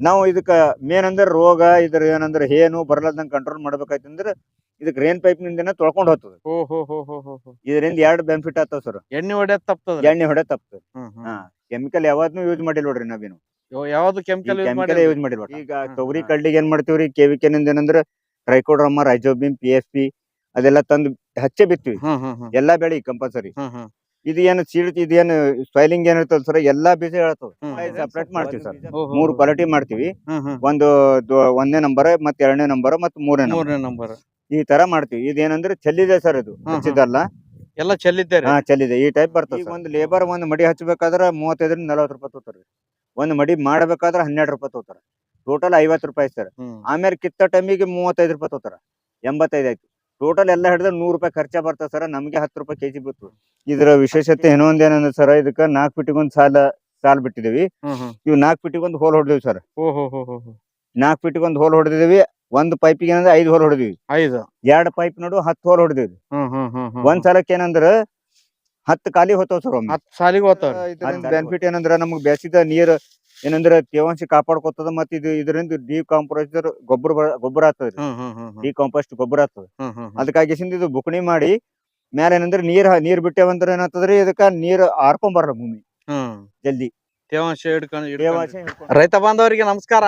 ನಾವು ಇದಕ್ಕ ಮೇನ್ ಅಂದ್ರೆ ರೋಗ ಇದ್ರ ಏನಂದ್ರೆ ಏನು ಬರ್ಲಾರ್ದಂಗ ಕಂಟ್ರೋಲ್ ಮಾಡ್ಬೇಕಾಯ್ತಂದ್ರೆ ಇದಕ್ಕೆ ರೇನ್ ಪೈಪ್ ನಿಂದನ ತೊಳ್ಕೊಂಡ್ ಹೋಗ್ತದ. ಇದರಿಂದ ಎರಡು ಬೆನಿಫಿಟ್ ಆಗ್ತಾವ ಸರ್. ಎಣ್ಣೆ ಹೊಡೆದ್ ತಪ್ತದ ಎಣ್ಣೆ ಹೊಡೆ ತಪ್ತದ. ಹಾ ಕೆಮಿಕಲ್ ಯಾವ್ದು ಯೂಸ್ ಮಾಡಿಲ್ಲ ನೋಡ್ರಿ ನಾವೇನು ಯಾವ- ಯಾವ್ದು ಕೆಮಿಕಲ್ ಯೂಸ್ ಕೆಮಿಕಲ್ ಯೂಸ್ ಮಾಡಿಲ್ವ ಈಗ ತೊಗರಿ ಕಳ್ಳಿಗೆ ಕಡ್ಲಿಗೆ ಏನ್ ಮಾಡ್ತೀವ್ರಿ? ಕೆವಿಕೆ ನಿಂದ ಏನಂದ್ರೆ trichoderma rhizobium P F P ಅದೆಲ್ಲ ತಂದು ಹಚ್ಚೆ ಬಿತ್ತೀವಿ. ಎಲ್ಲಾ ಬೆಳಿ ಕಂಪಲ್ಸರಿ ಇದು ಏನು ಸೀಡ್ ಇದೇನು ಸ್ಪೈಲಿಂಗ್ ಏನಿರ್ತದ ಸರ್ ಎಲ್ಲಾ ಬೀಜ ಹೇಳ್ತದ. ಸಪ್ರೇಟ್ ಮಾಡ್ತೀವಿ ಸರ್. ಮೂರು. ಕ್ವಾಲಿಟಿ ಮಾಡ್ತೀವಿ. ಒಂದು ದೊ- ಒಂದನೇ ನಂಬರ್ ಮತ್ತೆ ಎರಡನೇ ನಂಬರ್ ಮತ್ತೆ ಮೂರನೇ ನಂಬರ್ ಮೂರನೇ ನಂಬರ್ ಈ ತರ ಮಾಡ್ತೀವಿ. ಇದೇನಂದ್ರೆ ಚೆಲ್ಲಿದೆ ಸರ್ ಇದು. ಹಚ್ಚಿದಲ್ಲ ಎಲ್ಲ ಚೆಲ್ಲಿದ್ದೆ ಹಾ ಚೆಲ್ಲಿದೆ. ಈ ಟೈಪ್ ಬರ್ತದೆ ಒಂದು ಲೇಬರ್ ಒಂದು ಮಡಿ ಹಚ್ಚಬೇಕಾದ್ರ ಮೂವತ್ತೈದರಿಂದ ನಲವತ್ತು ರೂಪಾಯಿ ತಗೋತಾರ. ಒಂದು ಮಡಿ ಮಾಡಬೇಕಾದ್ರೆ ಹನ್ನೆರಡು ರೂಪಾಯಿ ತೊಗೋತಾರ. ಟೋಟಲ್ ಐವತ್ತು ರೂಪಾಯಿ ಸರ್. ಆಮೇಲೆ ಕಿತ್ತ ಟೈಮಿಗೆ ಮೂವತ್ತೈದು ರೂಪಾಯಿ ತೋತಾರ ಎಂಬತ್ತೈದು ಆಯ್ತು. ಟೋಟಲ್ ಎಲ್ಲ ಹಿಡಿದ್ರೆ ನೂರು ರೂಪಾಯಿ ಖರ್ಚ ಬರ್ತದೆ ಸರ್. ನಮಗೆ ಹತ್ತು ರೂಪಾಯಿ ಕೆಜಿ ಬಿತ್ತು ಇದರ ವಿಶೇಷತೆ ಇನ್ನೊಂದ್ ಏನಂದ್ರೆ ಸರ್ ಇದಕ್ಕ ನಾಲ್ಕು ಫೀಟಿಗೆ ಒಂದು ಸಾಲ ಸಾಲ್ ಬಿಟ್ಟಿದೀವಿ ಇವ್ ನಾಲ್ಕು ಒಂದು ಹೋಲ್ ಹೊಡೆದಿವಿ ಸರ್. ನಾಲ್ಕು ಒಂದು ಹೋಲ್ ಹೊಡೆದಿದೀವಿ ಒಂದು ಪೈಪಿಗೆ ಏನಂದ್ರೆ ಐದು ಹೋಲ್ ಹೊಡೆದಿವಿ. ಐದು. ಎರಡು ಪೈಪ್ ನಡು ಹತ್ತು ಹೋಲ್ ಹೊಡೆದಿವಿ. ಒಂದ್ ಸಲಕ್ಕೆ ಏನಂದ್ರ ಹತ್ತು ಖಾಲಿ ಹೋತಾವ್ ಸರ್ ಬೆನಿಫಿಟ್ ಏನಂದ್ರ ನಮ್ಗೆ ಬೆಸಿದ ನೀರ್ ಏನಂದ್ರ ತೇವಾಂಶ ಕಾಪಾಡ್ಕೊತದ ಮತ್ತ ಇದು ಇದರಿಂದ ಡಿಕಾಂಪೋಸ್ಟರ್ ಗೊಬ್ಬರ ಬ- ಗೊಬ್ಬರ ಆಗ್ತದ್ರಿ ಡಿ ಕಾಂಪೋಸ್ಟ್ ಗೊಬ್ಬರ ಆಗ್ತದ. ಅದಕ್ಕಾಗಿ ಇದು ಬುಕಣಿ ಮಾಡಿ ಮ್ಯಾಲ ಏನಂದ್ರೆ ನೀರ್ ನೀರ್ ಬಿಟ್ಟೇವಂದ್ರ ಏನಾಗ್ತದ್ರಿ ಇದಕ್ಕ ನೀರ್ ಆರ್ಕೊಂಡ್ ಬರಲ್ಲ ಭೂಮಿ. ಜಲ್ದಿ. ತೇವಾಂಶ ತೇವಾಂಶ ರೈತ ಬಾಂಧವರಿಗೆ ನಮಸ್ಕಾರ.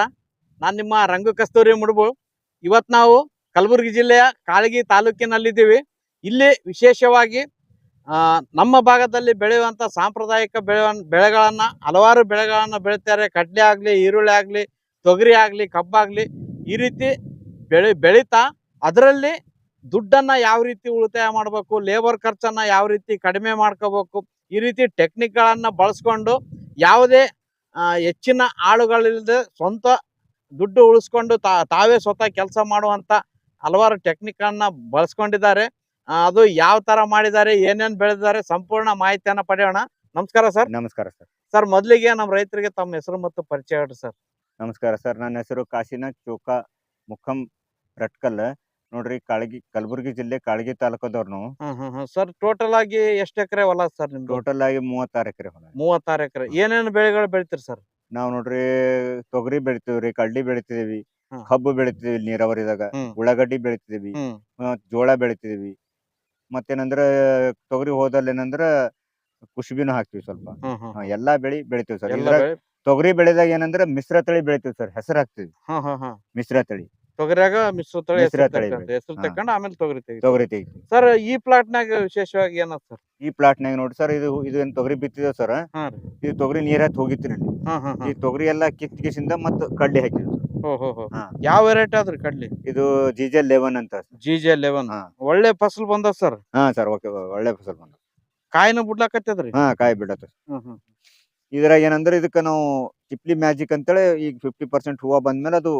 ನಾನ್ ನಿಮ್ಮ ರಂಗು ಕಸ್ತೂರಿ ಮುಡುಬು. ಇವತ್ ನಾವು ಕಲಬುರಗಿ ಜಿಲ್ಲೆಯ ಕಾಳಗಿ ತಾಲೂಕಿನಲ್ಲಿದ್ದೀವಿ. ಇಲ್ಲಿ ವಿಶೇಷವಾಗಿ ನಮ್ಮ ಭಾಗದಲ್ಲಿ ಬೆಳೆಯುವಂತ ಸಾಂಪ್ರದಾಯಿಕ ಬೆಳೆಗಳನ್ನು ಬೆಳೆಗಳನ್ನ, ಹಲವಾರು ಬೆಳೆಗಳನ್ನು ಬೆಳಿತಾರೆ. ಕಡಲೆ ಆಗಲಿ, ಈರುಳ್ಳಿ ಆಗಲಿ, ತೊಗರಿ ಆಗ್ಲಿ, ಕಬ್ಬಾಗ್ಲಿ, ಈ ರೀತಿ ಬೆಳೆ, ಬೆಳೀತಾ ಅದರಲ್ಲಿ ದುಡ್ಡನ್ನ ಯಾವ ರೀತಿ ಉಳಿತಾಯ ಮಾಡಬೇಕು ಲೇಬರ್ ಖರ್ಚನ್ನ ಯಾವ ರೀತಿ ಕಡಿಮೆ ಮಾಡ್ಕೋಬೇಕು, ಈ ರೀತಿ ಟೆಕ್ನಿಕ್ಗಳನ್ನು ಬಳಸ್ಕೊಂಡು ಯಾವುದೇ ಹೆಚ್ಚಿನ ಆಳುಗಳಿಲ್ಲದೆ ಸ್ವಂತ ದುಡ್ಡು ಉಳಿಸ್ಕೊಂಡು ತಾವೇ ಸ್ವತಃ ಕೆಲಸ ಮಾಡುವಂಥ ಹಲವಾರು ಟೆಕ್ನಿಕ್ ಅನ್ನ ಬಳಸ್ಕೊಂಡಿದ್ದಾರೆ. ಅದು ಯಾವ ತರ ಮಾಡಿದ್ದಾರೆ ಏನೇನ್ ಬೆಳೆದಿದ್ದಾರೆ ಸಂಪೂರ್ಣ ಮಾಹಿತಿಯನ್ನ ಪಡೆಯೋಣ. ನಮಸ್ಕಾರ ಸರ್. ನಮಸ್ಕಾರ ಸರ್. ಸರ್ ಮೊದಲಿಗೆ ನಮ್ಮ ರೈತರಿಗೆ ತಮ್ಮ ಹೆಸರು ಮತ್ತು ಪರಿಚಯ ಹೇಳ್ರಿ ಸರ್. ನಮಸ್ಕಾರ ಸರ್. ನನ್ನ ಹೆಸರು ಕಾಶಿನಾಥ್ ಚೌಕ ಮುಖಂ ರಟ್ಕಲ್. ನೋಡ್ರಿ ಕಾಳಗಿ ಕಲಬುರಗಿ ಜಿಲ್ಲೆ ಕಾಳಗಿ ತಾಲೂಕದವ್ರು ನಾವು ಸರ್ ಟೋಟಲ್ ಆಗಿ ಎಷ್ಟು ಎಕರೆ ಹೊಲ ಸರ್ ನಿಮ್ದು? ಟೋಟಲ್ ಆಗಿ ಮೂವತ್ತಾರು ಎಕರೆ ಹೊಲ. ಮೂವತ್ತಾರು ಎಕರೆ. ಏನೇನು ಬೆಳೆಗಳು ಬೆಳಿತೀರಿ ಸರ್? ನಾವು ನೋಡ್ರಿ ತೊಗರಿ ಬೆಳಿತೀವ್ರಿ ಕಡ್ಲಿ ಬೆಳಿತಿದೀವಿ. ಕಬ್ಬು ಬೆಳಿತಿದೀವಿ ನೀರಾವರಿದಾಗ. ಉಳ್ಳಾಗಡ್ಡಿ ಬೆಳಿತಿದೀವಿ ಜೋಳ ಬೆಳಿತಿದೀವಿ. ಮತ್ತೇನಂದ್ರ ತೊಗರಿ ಹೋದಲ್ಲಿ ಏನಂದ್ರ ಕುಸುಬಿನೂ ಹಾಕ್ತಿವಿ ಸ್ವಲ್ಪ. ಹ್ಮ್ ಹ್ಮ್. ಹಾ, ಎಲ್ಲಾ ಬೆಳಿ ಬೆಳಿತೀವಿ ಸರ್. ಎಲ್ಲ ಬೆಳೆ ತೊಗರಿ ಬೆಳೆದಾಗ ಏನಂದ್ರ ಮಿಶ್ರ ತಳಿ ಬೆಳಿತೀವಿ ಸರ್ ಹೆಸರು ಹಾಕ್ತಿವಿ. ಮಿಶ್ರ ತಳಿ. ತೊಗರಿಯಾಗ ಮಿಶ್ರ ತಳಿ ಮಿಶ್ರ ಹೆಸರು ತಳಿ ತಕ್ಕಂತ. ಬೆಳೆ. ಹೆಸರು ಹಾ. ತಕೊಂಡು ಆಮೇಲೆ ತೊಗರಿ ತೆಗಿ ತೊಗರಿ ತೆಗಿತೀವಿ. ಸರ್ ಈ ಪ್ಲಾಟ್ನಾಗ ವಿಶೇಷವಾಗಿ ಏನದ ಸರ್? ಈ ಪ್ಲಾಟ್ನಾಗ ನೋಡಿ ಸರ್ ಇದು ಇದು ಏನ್ ತೊಗರಿ ಬಿತ್ತಿದೇವ್ ಸರ್. ಈ ರೀ. ತೊಗರಿ ನೀರ ಹತ್ತಿ ಹೋಗಿತ್ರಿ ಇಲ್ಲಿ. ಹಾ ಹಾ ಹಾ ಈ ತೊಗರಿ ಎಲ್ಲಾ ಕಿತ್ಕಿಸಿಂದ ಮತ್ತ ಕಡ್ಲಿ ಹಾಕಿದ್ವಿ. ಯಾವ ವೆರೈಟಿ ಆದ್ರಿ ಕಡ್ಲಿ. ಇದು ಜಿಜೆ ಲೆವೆನ್ ಅಂತ ಜಿಜೆ ಲೆವೆನ್ ಹಾ. ಒಳ್ಳೆ ಫಸಲ್ ಬಂದ ಸರ್? ಹಾ ಸರ್ ಓಕೆ ಒಳ್ಳೆ ಫಸಲ್ ಬಂದ ಕಾಯಿನ ಬಿಡ್ಲಾಕತ್ತದ್ರಿ? ಹಾ ಕಾಯಿ ಬಿಡತ್ತ ಹ್ಮ್ ಹ್ಮ್. ಇದ್ರಾಗ ಏನಂದ್ರೆ ಇದಕ್ಕ ನಾವು ಚಿಪ್ಲಿ ಮ್ಯಾಜಿಕ್ ಅಂತೇಳಿ ಈಗ ಫಿಫ್ಟಿ ಪರ್ಸೆಂಟ್ ಹೂವ ಬಂದ್ಮೇಲೆ ಅದು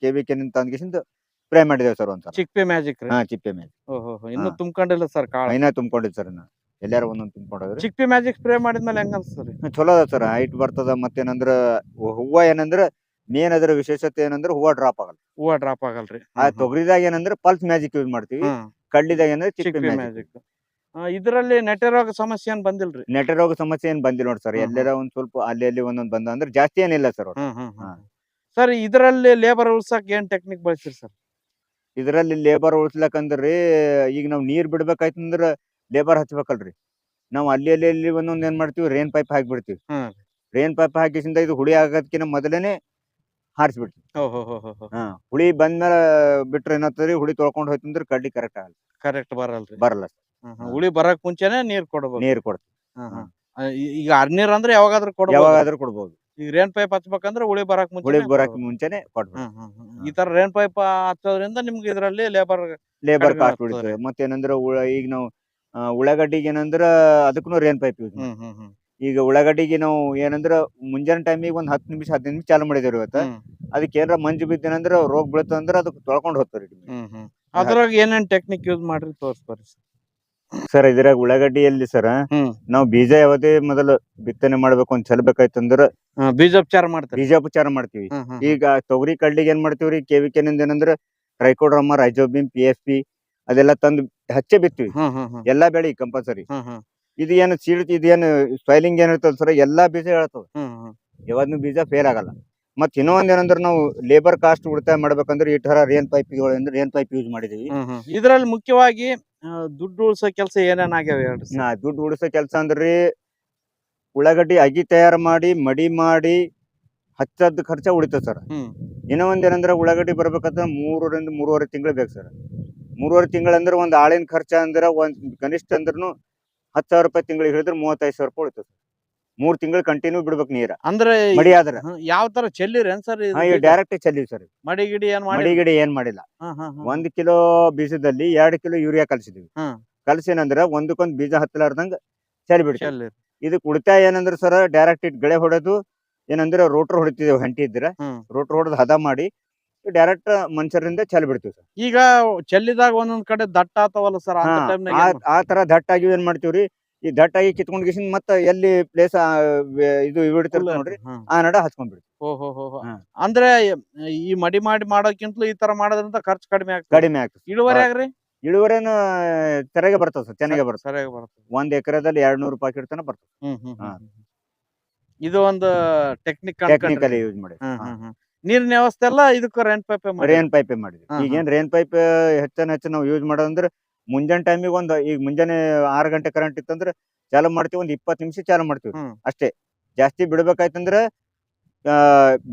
ಕೆ ವಿ ಕೆನ್ ನಿಂತ ಅಂದ್ಕಿಸಿಂದ ಸ್ಪ್ರೇ ಮಾಡಿದೇವೆ ಸರ್ ಒಂದ್ಸಲ. ಚಿಕ್ಪಿ ಮ್ಯಾಜಿಕ್ ರೀ? ಹಾ ಚಿಪ್ಪೆ ಮ್ಯಾಜಿಕ್ ಓಹೋ ಇನ್ನು ಹಾ. ತುಂಬ್ಕೊಂಡಿಲ್ಲ ಸರ್ ಕಾಳ. ಐನಾ ತುಂಬ್ಕೊಂಡಿದ್ ಸರ್ ಎಲ್ಲಾರು ಒಂದೊಂದು ತುಂಬಿಕೊಂಡ್ರಿ ಚಿಕ್ಪಿ ಮ್ಯಾಜಿಕ್ ಸ್ಪ್ರೇ ಮಾಡಿದ್ಮೇಲೆ ಹೆಂಗ ಅನ್ಸ್ತದ್ರಿ ಚಲೋ ಅದ ಸರ್ ಹೈಟ್ ಬರ್ತದ ಮತ್ತೇನಂದ್ರ ಹೂವ ಏನಂದ್ರ ಮೇನ್ ಅದರ ವಿಶೇಷತೆ ಏನಂದ್ರೆ ಹೂವ ಡ್ರಾಪ್ ಆಗಲ್ಲ. ಹೂವ ಡ್ರಾಪ್ ಆಗಲ್ರಿ. ಆ ತೊಗರಿದಾಗ ಏನಂದ್ರೆ ಪಲ್ಸ್ ಮ್ಯಾಜಿಕ್ ಯೂಸ್ ಮಾಡ್ತೀವಿ. ಕಡ್ಲಿದಾಗ ಏನಂದ್ರೆ ಚಿಕ್ಕ ಮ್ಯಾಜಿಕ್ ಮ್ಯಾಜಿಕ್ ಇದರಲ್ಲಿ ನೆಟರೋಗ ರೋಗ ಸಮಸ್ಯೆ ಏನ್ ಬಂದಿಲ್ರಿ? ನೆಟರೋಗ ಸಮಸ್ಯೆ ಏನ್ ಬಂದಿಲ್ಲ ನೋಡಿ ಸರ್. ಹ್ಮ್, ಎಲ್ಲರ ಒಂದ್ ಸ್ವಲ್ಪ ಅಲ್ಲಿ ಅಲ್ಲಿ ಒಂದೊಂದ್ ಬಂದ ಅಂದ್ರೆ ಜಾಸ್ತಿ ಏನಿಲ್ಲ ಸರ್ ಹ್ಮ್ ಹ್ಮ್ ಹಾ. ಸರ್ ಇದರಲ್ಲಿ ಲೇಬರ್ ಉಳ್ಸಕ್ ಏನ್ ಟೆಕ್ನಿಕ್ ಬಳಸ್ತೀರಿ ಸರ್? ಇದರಲ್ಲಿ ಲೇಬರ್ ಉಳಿಸ್ಲಕಂದ್ರಿ ಈಗ ನಾವ್ ನೀರ್ ಬಿಡ್ಬೇಕಾಯ್ತಂದ್ರ ಲೇಬರ್ ಹಚ್ಬೇಕಲ್ರಿ. ನಾವ್ ಅಲ್ಲಿ ಅಲ್ಲಿ ಅಲ್ಲಿ ಒಂದೊಂದ್ ಏನ್ ಮಾಡ್ತೀವಿ ರೇನ್ ಪೈಪ್ ಹಾಕ್ಬಿಡ್ತೀವಿ. ಹ್ಮ್. ರೇನ್ ಪೈಪ್ ಹಾಕಿಸಿಂದ ಇದು ಹುಳಿ ಆಗೋದಕ್ಕಿಂತ ಮೊದಲೇನೆ ಹಾರಿಸ್ಬಿಡ್ತೀವಿ. ಹೋ ಹುಳಿ ಬಂದ್ಮೇಲೆ ಬಿಟ್ರೆ ಏನಾಗ್ತದ್ರಿ ಹುಳಿ ತೊಳ್ಕೊಂಡ್ ಹೋಯ್ತಂದ್ರ ಕಡ್ಲಿ ಕರೆಕ್ಟ್ ಆಗಲ್ಲ. ಕರೆಕ್ಟ್ ಬರಲ್ರಿ. ಬರಲ್ಲ ಹುಳಿ ಬರಕ್ ಮುಂಚೆನೆ ನೀರ್ ಕೊಡ್ಬೇಕು. ನೀರ್ ಕೊಡ್ತೀವಿ. ಈಗ ಅರ್ನೀರ್ ಅಂದ್ರೆ ಯಾವಾಗಾದ್ರೂ ಕೊಡ್ಬೋದು. ಯಾವಾಗಾದ್ರೂ ಕೊಡ್ಬೋದು. ಈಗ ರೇನ್ ಪೈಪ್ ಹಚ್ಬೇಕಂದ್ರೆ ಹುಳಿ ಬರಕ್ ಮುಂಚೆ ಹುಳಿ ಬರಕ್ ಮುಂಚೆನೆ ಕೊಡ್ಬೇಕು. ಈ ತರ ರೇನ್ ಪೈಪ್ ಹಚ್ಚೋದ್ರಿಂದ ನಿಮ್ಗೆ ಇದರಲ್ಲಿ ಲೇಬರ್ ಲೇಬರ್ ಕಾಸ್ಟ್. ಉಳಿತದೆ. ಮತ್ತೇನಂದ್ರ ಉಳ ಈಗ ನಾವು ಆ, ಉಳ್ಳಾಗಡ್ಡಿಗೆ ಏನಂದ್ರ ಅದಕ್ಕೂ ರೇನ್ ಪೈಪ್ ಯೂಸ್ ಹ್ಮ್ ಹ್ಮ್ ಹ್ಮ್. ಈಗ ಉಳ್ಳಾಗಡ್ಡಿಗೆ ನಾವು ಏನಂದ್ರ ಮುಂಜಾನೆ ಟೈಮಿಗೆ ಒಂದ್ ಹತ್ತು ನಿಮಿಷ ಹದಿನೈದು ನಿಮಿಷ ಚಾಲು ಮಾಡಿದೇವ್ರಿ ಇವತ್ತ. ಅದಕ್ಕೆ ಏನಾರ ಮಂಜು ಬಿದ್ದೇನಂದ್ರ ರೋಗ ಬೀಳ್ತಂದ್ರ ಅದಕ್ಕೆ ತೊಳ್ಕೊಂಡ್ ಹೋಗ್ತಾವ್ರಿ ಹ್ಮ್ ಹ್ಮ್. ಅದ್ರಾಗ ಏನೇನ್ ಟೆಕ್ನಿಕ್ ಯೂಸ್ ಮಾಡ್ರಿ ತೋರಿಸ್ಬಾರಿ. ಸರ್? ಇದ್ರಾಗ ಉಳ್ಳಾಗಡ್ಡಿಯಲ್ಲಿ ಸರ್ ಹ್ಮ್. ನಾವು ಬೀಜ ಯಾವದೇ ಮೊದಲು ಬಿತ್ತನೆ ಮಾಡ್ಬೇಕು ಅಂತ ಚಲ್ಬೇಕಾಯ್ತಂದ್ರ ಹಾ, ಬೀಜೋಪಚಾರ ಮಾಡ್ತೀವಿ ಬೀಜೋಪಚಾರ ಮಾಡ್ತೀವಿ. ಈಗ ತೊಗರಿ ಕಡ್ಲಿಗೆ ಏನ್ ಮಾಡ್ತೀವ್ರಿ? ಕೆವಿಕೆ ನಿಂದ ಏನಂದ್ರ trichoderma rhizobium P F P ಅದೆಲ್ಲ ತಂದು ಹಚ್ಚೆ ಬಿತ್ತೀವಿ. ಹ್ಮ್ ಹ್ಮ್ ಹ್ಮ್. ಎಲ್ಲಾ ಬೆಳಿ ಕಂಪಲ್ಸರಿ ಹ್ಮ್ ಹ್ಮ್. ಇದು ಏನು ಸೀಡ್ ಇದೇನು ಸ್ಪೈಲಿಂಗ್ ಏನಿರ್ತದ ಸರ್ ಎಲ್ಲಾ ಬೀಜ ಹೇಳ್ತದ ಯಾವ್ದು ಬೀಜ ಫೇಲ್ ಆಗಲ್ಲ. ಮತ್ ಇನ್ನೊಂದ್ ಏನಂದ್ರೆ ನಾವು ಲೇಬರ್ ಕಾಸ್ಟ್ ಉಳಿತಾಯ ಮಾಡ್ಬೇಕಂದ್ರೆ ಈ ತರ rain pipe rain pipe use ಮಾಡಿದೀವಿ. ಇದ್ರಲ್ಲಿ ಮುಖ್ಯವಾಗಿ ದುಡ್ಡು ಉಳಿಸೋ ಕೆಲಸ ಏನೇನ್ ಆಗ್ಯಾವ? ನಾ ದುಡ್ಡು ಉಳಿಸೋ ಕೆಲಸ ಅಂದ್ರಿ ಉಳ್ಳಾಗಡ್ಡಿ ಅಗಿ ತಯಾರು ಮಾಡಿ ಮಡಿ ಮಾಡಿ ಹಚ್ಚದ್ ಖರ್ಚ ಉಳಿತದ ಸರ್. ಇನ್ನೂ ಒಂದ್ ಏನಂದ್ರ ಉಳ್ಳಾಗಡ್ಡಿ ಬರ್ಬೇಕಂದ್ರೆ ಮೂರರಿಂದ ಮೂರುವರೆ ತಿಂಗಳು ಬೇಕು ಸರ್. ಮೂರುವರೆ ತಿಂಗಳಂದ್ರೆ ಒಂದ್ ಆಳಿನ ಖರ್ಚ ಅಂದ್ರೆ ಒಂದ್ ಕನಿಷ್ಠ ಅಂದ್ರೂ ಹತ್ತು ಸಾವಿರ ರೂಪಾಯಿ ತಿಂಗಳಿಗೆ ಹಿಡಿದ್ರೆ ಮೂವತ್ತೈದು ಸಾವಿರ ರೂಪಾಯಿ ಉಳಿತದೆ ಮೂರ್ ತಿಂಗಳು ಕಂಟಿನ್ಯೂ ಬಿಡ್ಬೇಕು ನೀರ. ಅಂದ್ರೆ ಮಡಿ ಆದ್ರ. ಯಾವ ತರ ಚೆಲ್ಲಿರ ಸರ್ ಡೈರೆಕ್ಟ್ ಚೆಲ್ಲಿ ಸರ್ ಮಡಿಗಿಡಿ ಏನ್ ಮಡಿಗಿಡಿ ಮಡಿ ಗಿಡಿ ಏನ್ ಮಾಡಿಲ್ಲ. ಒಂದ್ ಕಿಲೋ ಬೀಜದಲ್ಲಿ ಎರಡ್ ಕಿಲೋ ಯೂರಿಯಾ ಕಲ್ಸಿದೀವಿ. ಕಲ್ಸಿನಂದ್ರ ಒಂದಕ್ಕೊಂದ್ ಬೀಜ ಹತ್ತಲಾರ್ದಂಗ ಚೆಲ್ಲಿ ಬಿಡ್ತೀವಿ. ಇದಕ್ ಉಳಿತಾಯ ಏನಂದ್ರ ಸರ್ ಡೈರೆಕ್ಟ್ ಇಟ್ ಗಳೆ ಹೊಡೆದು ಏನಂದ್ರೆ ರೋಟರ್ ಹೊಡಿತಿದ್ದೇವೆ ಹಂಟಿ ಇದ್ರ. ರೋಟ್ರ್ ಹೊಡೆದು ಹದ ಮಾಡಿ ಡೈರೆಕ್ಟ್ ಮನುಷ್ಯರಿಂದ ಚೆಲ್ ಬಿಡ್ತೀವಿ ಸರ್. ಈಗ ಚೆಲ್ಲಿದಾಗ ಒಂದೊಂದ್ ಕಡೆ ದಟ್ಟ ಆತವಲ್ಲ ಸರ್ ಆ ಆ- ತರ ದಟ್ಟ ಆಗಿ ಏನ್ ಮಾಡ್ತೀವ್ರಿ? ಈ ದಟ್ಟಾಗಿ ಕಿತ್ಕೊಂಡ್ ಗಿಸಿಂದ ಮತ್ತ ಎಲ್ಲಿ ಪ್ಲೇಸ್ ಇದು ಇಡ್ತಿರ್ತ ನೋಡ್ರಿ ಆ ನಡ ಹಚ್ಕೊಂಡ್ ಬಿಡ್ತೀವಿ ಹೋ. ಅಂದ್ರೆ ಈ ಮಡಿ ಮಾಡಿ ಮಾಡೋಕ್ಕಿಂತಲೂ ಈ ತರ ಮಾಡೋದ್ರಿಂದ ಖರ್ಚು ಕಡಿಮೆ ಆಗ್ತದೆ? ಕಡಿಮೆ ಆಗ್ತದೆ ಇಳುವರಿ ಆಗ್ರಿ? ಇಳುವರಿನ ತೆರೆಗೆ ಬರ್ತದೆ ಸರ್ ಚೆನ್ನಾಗೆ ಬರ್ತದೆ. ಸರಿಯಾಗಿ ಒಂದ್ ಎಕರೆದಲ್ಲಿ ಎರಡ್ ನೂರು ರೂಪಾಯಿ ತನ ಬರ್ತದೆ. ಹ್ಮ್ ಹ್ಮ್ ಹ್ಮ್, ಹ್ಮ್. ಇದು ಒಂದು ಟೆಕ್ನಿಕ್ ಟೆಕ್ನಿಕಲಿ ಯೂಸ್ ಮಾಡಿ. ನೀರಿನ ವ್ಯವಸ್ಥೆ ಎಲ್ಲ ಇದಕ್ಕೆ ರೇನ್ ಪೈಪ್ ರೇನ್ ಪೈಪ್ ಮಾಡಿದ್ವಿ ಹಾ, ಈಗೇನ್ ರೇನ್ ಪೈಪ್ ಹೆಚ್ಚನ ಹೆಚ್ಚು ನಾವು ಯೂಸ್ ಮಾಡೋದಂದ್ರೆ ಮುಂಜಾನೆ ಟೈಮಿಗೆ ಒಂದು ಈಗ ಮುಂಜಾನೆ ಆರು ಗಂಟೆ ಕರೆಂಟ್ ಇತ್ತಂದ್ರೆ ಚಾಲು ಮಾಡ್ತೀವಿ ಒಂದ್ ಇಪ್ಪತ್ತು ನಿಮಿಷ ಚಾಲು ಮಾಡ್ತೀವಿ. ಹ್ಮ್. ಅಷ್ಟೇ. ಜಾಸ್ತಿ ಬಿಡ್ಬೇಕಾಯ್ತಂದ್ರ ಆ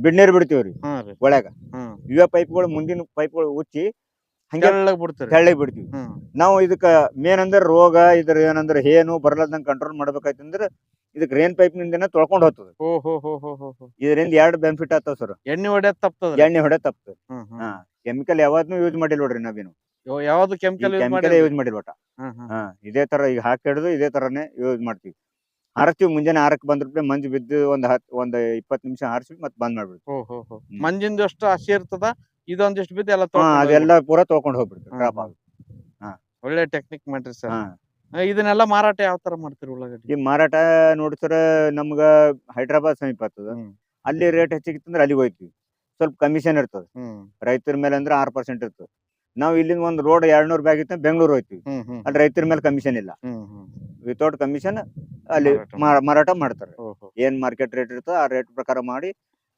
ಬಿಡ್ನೀರ್ ಬಿಡ್ತೀವ್ರಿ ಹ್ಮ್ ರೀ. ಒಳಗ. ಹ್ಮ್. ಇವ ಪೈಪ್ಗಳು ಮುಂದಿನ ಪೈಪ್ಗಳು ಉಚ್ಚಿ ಹಂಗೆ ತೆಳ್ಳಗೆ ಬಿಡ್ತೀರಿ ತೆಳ್ಳಗ್ ಬಿಡ್ತೀವಿ. ಹ್ಮ್. ನಾವು ಇದಕ್ಕ ಮೇನ್ ಅಂದ್ರೆ ರೋಗ ಇದ್ರ ಏನಂದ್ರೆ ಏನು ಬರ್ಲಾರ್ದಂಗ್ ಕಂಟ್ರೋಲ್ ಮಾಡ್ಬೇಕಾಯ್ತಂದ್ರ ಇದಕ್ ರೇನ್ ಪೈಪ್ ನಿಂದನ ತೊಳ್ಕೊಂಡ್ ಹೋಗ್ತದ. ಇದರಿಂದ ಎರಡು ಬೆನಿಫಿಟ್ ಆಗ್ತಾವ ಸರ್. ಎಣ್ಣೆ ಹೊಡೆ ತಪ್ತದ. ಎಣ್ಣೆ ಹೊಡೆ ತಪ್ತದ. ಹಾ ಕೆಮಿಕಲ್ ಯಾವ್ದು ಯೂಸ್ ಮಾಡಿಲ್ಲ ನೋಡ್ರಿ ನಾವೇನು ಯಾವ- ಯಾವ್ದು ಕೆಮಿಕಲ್ ಯೂಸ್ ಕೆಮಿಕಲ್ ಯೂಸ್ ಮಾಡಿಲ್ಲ ಒಟ್ಟ. ಇದೇ ತರ ಈಗ ಹಾಕಿ ಹಿಡಿದು ಇದೇ ತರನೇ ಯೂಸ್ ಮಾಡ್ತೀವಿ. ಹಾರಿಸ್ತೀವಿ ಮುಂಜಾನೆ ಆರಕ್ಕೆ ಬಂದ್ಬಿಟ್ಟು ಮಂಜು ಬಿದ್ದು ಒಂದ್ ಹತ್ ಒಂದ್ ಇಪ್ಪತ್ ನಿಮಿಷ ಹಾರಿಸಿ ಮತ್ತೆ ಬಂದ್ ಮಾಡ್ಬಿಡ್ತೀವಿ. ಮಂಜಿಂದಷ್ಟು. ಮಂಜಿಂದ ಎಷ್ಟು ಹಸಿ ಇರ್ತದ ಇದೊಂದಿಷ್ಟು ಬಿದ್ದು ಎಲ್ಲ ಅದೆಲ್ಲ ಪೂರಾ ತೊಳ್ಕೊಂಡು ಹೋಗ್ಬಿಡ್ತೀವಿ ಹ್ಮ್, ಡ್ರಾಪ್ ಹ್ಮ್. ಆಗಿ ಹೋಗ್ಬಿಡು. ಒಳ್ಳೆ ಟೆಕ್ನಿಕ್ ಮಾಡ್ರಿ ಸರ್. ಹಾ. ಇದನ್ನೆಲ್ಲ ಮಾರಾಟ ಯಾವ ತರ ಮಾಡ್ತೀರಿ ಉಳ್ಳಾಗಡ್ಡಿ? ಈ ಮಾರಾಟ ನೋಡಿ ಸರ್ ನಮ್ಗ ಹೈದ್ರಾಬಾದ್ ಸಮೀಪ ಆಗ್ತದ. ಹ್ಮ್. ಅಲ್ಲಿ ರೇಟ್ ಹೆಚ್ಚಿಗಿತ್ತಂದ್ರೆ ಅಲ್ಲಿಗೆ ಹೋಯ್ತೀವಿ. ಸ್ವಲ್ಪ ಕಮಿಷನ್ ಇರ್ತದ. ಹ್ಮ್. ರೈತರ ಮೇಲೆ ಅಂದ್ರೆ ಆರ್ ಪರ್ಸೆಂಟ್ ಇರ್ತದೆ. ನಾವು ಇಲ್ಲಿಂದ ಒಂದು ರೋಡ್ ಎರಡ್ನೂರು ಬ್ಯಾಗ್ ಇತ್ತು ಬೆಂಗಳೂರು ಹೋಯ್ತೀವಿ. ಹ್ಮ್ ಹ್ಮ್. ಅಲ್ಲಿ ರೈತರ ಮೇಲೆ ಕಮಿಷನ್ ಇಲ್ಲ. ಹ್ಮ್ ಹ್ಮ್. ವಿತೌಟ್ ಕಮಿಷನ್ ಅಲ್ಲಿ ಮಾರಾಟ ಮಾ- ಮಾರಾಟ ಮಾಡ್ತಾರೆ. ಏನ್ ಮಾರ್ಕೆಟ್ ರೇಟ್ ಇರ್ತೋ ಆ ರೇಟ್ ಪ್ರಕಾರ ಮಾಡಿ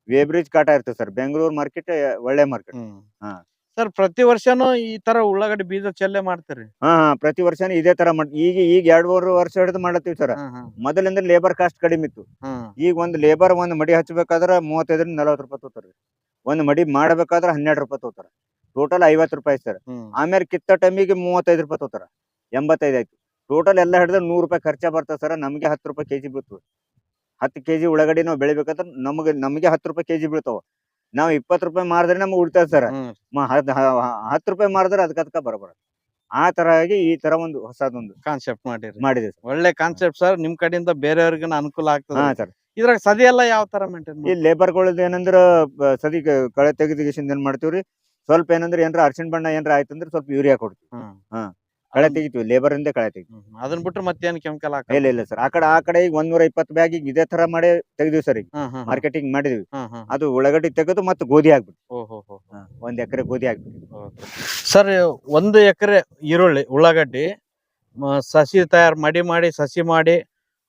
ವೇಬ್ರಿಜ್ ಕಾಟ ಇರ್ತದೆ ಸರ್. ಬೆಂಗಳೂರು ಮಾರ್ಕೆಟ್ ಒಳ್ಳೆ ಮಾರ್ಕೆಟ್. ಹ್ಮ್. ಹಾ. ಸರ್ ಪ್ರತಿ ವರ್ಷನು ಈ ತರ ಉಳ್ಳಾಗಡ್ಡಿ ಬೀಜ ಚೆಲ್ಲೆ ಮಾಡ್ತೀರಿ? ಹಾ ಹಾ ಪ್ರತಿ ವರ್ಷನು ಇದೇ ತರ ಮಾಡ್ ಈಗ ಈಗ ಎರಡ್ ಮೂರು ವರ್ಷ ಹಿಡಿದು ಮಾಡತ್ತೀವಿ ಸರ್. ಮೊದಲಿಂದ ಲೇಬರ್ ಕಾಸ್ಟ್ ಕಡಿಮೆ ಇತ್ತು. ಈಗ ಒಂದ್ ಲೇಬರ್ ಒಂದ್ ಮಡಿ ಹಚ್ಚಬೇಕಾದ್ರೆ ಮೂವತ್ತೈದರಿಂದ ನಲವತ್ತು ರೂಪಾಯಿ ತಗೋತಾರೆ. ಒಂದ್ ಮಡಿ ಮಾಡಬೇಕಾದ್ರೆ ಹನ್ನೆರಡು ರೂಪಾಯಿ ತಗೋತಾರೆ. ಟೋಟಲ್ ಐವತ್ತು ರೂಪಾಯಿ ಸರ್. ಆಮೇಲೆ ಕಿತ್ತ ಟೈಮಿಗೆ ಮೂವತ್ತೈದು ರೂಪಾಯಿ ತಗೋತಾರ. ಎಂಬತ್ತೈದು ಆಯ್ತು. ಟೋಟಲ್ ಎಲ್ಲ ಹಿಡಿದ್ರೆ ನೂರು ರೂಪಾಯಿ ಖರ್ಚ ಬರ್ತದೆ ಸರ್. ನಮಗೆ ಹತ್ತು ರೂಪಾಯಿ ಕೆಜಿ ಬೀಳ್ತದೆ. ಹತ್ತು ಕೆಜಿ ಉಳ್ಳಾಗಡ್ಡಿ ನಾವು ಬೆಳಿಬೇಕಂದ್ರೆ ನಮಗೆ ನಮಗೆ ಹತ್ತು ರೂಪಾಯಿ ಕೆಜಿ ಬೀಳ್ತಾವ. ನಾವು ಇಪ್ಪತ್ ರೂಪಾಯಿ ಮಾರಿದ್ರೆ ನಮ್ಗೆ ಉಳಿತಾಯ ಸರ್. ಹ್ಮ್. ಹತ್ತು ರೂಪಾಯಿ ಮಾರಿದ್ರೆ ಅದಕ್ಕೆ ಅದಕ್ಕೆ ಬರಬಾರ. ಆ ತರ ಆಗಿ ಈ ತರ ಒಂದು ಹೊಸದೊಂದು ಕಾನ್ಸೆಪ್ಟ್ ಮಾಡಿರಿ. ಮಾಡಿದ್ರಿ ಸರ್. ಒಳ್ಳೆ ಕಾನ್ಸೆಪ್ಟ್ ಸರ್. ನಿಮ್ ಕಡೆಯಿಂದ ಬೇರೆಯವ್ರಿಗೆ ಅನುಕೂಲ ಹಾ ಆಗ್ತದೆ ಸರ್. ಇದ್ರಾಗ ಸದಿ ಎಲ್ಲ ಯಾವ ತರ ಮೇಂಟೈನ್ ಈ ಲೇಬರ್ಗಳದ್ದು ಏನಂದ್ರ ಬ- ಸದಿ ಕ- ಕಳೆ ತೆಗಿಸಿಂದ ಏನ್ ಮಾಡ್ತೀವ್ರಿ? ಸ್ವಲ್ಪ ಏನಂದ್ರೆ ಏನ್ರ ಅರ್ಶಿಣ ಬಣ್ಣ ಏನ್ರ ಆಯ್ತಂದ್ರೆ ಸ್ವಲ್ಪ ಯೂರಿಯಾ ಕೊಡ್ತೀವಿ. ಕಳೆ ತೆಗಿತೀವಿ ಲೇಬರ್ ಇಂದ ಕಳೆ ತೆಗಿತೀವಿ. ಅದನ್ನ ಬಿಟ್ರೆ ಮತ್ತೇನ್ ಕೆಮಿಕಲ್ ಹಾಕ ಇಲ್ಲ ಇಲ್ಲ ಸರ್. ಆ ಕಡೆ ಆ ಕಡೆ ಈಗ ಒಂದೂರ ಇಪ್ಪತ್ತು ಬ್ಯಾಗ್ ಈಗ ಇದೇ ತರ ಮಾಡಿ ತೆಗ್ದಿವಿ ಸರ್ ಈಗ. ಮಾರ್ಕೆಟಿಂಗ್ ಮಾಡಿದ್ವಿ. ಅದು ಉಳ್ಳಾಗಡ್ಡಿ ತೆಗೆದು ಮತ್ತೆ ಗೋಧಿ ಆಗ್ಬಿಟ್ಟು ಒಂದ್ ಎಕರೆ ಗೋಧಿ ಆಗ್ಬಿಟ್ಟು ಸರ್ ಒಂದು ಎಕರೆ ಈರುಳ್ಳಿ ಉಳ್ಳಾಗಡ್ಡಿ ಸಸಿ ತಯಾರು ಮಡಿ ಮಾಡಿ ಸಸಿ ಮಾಡಿ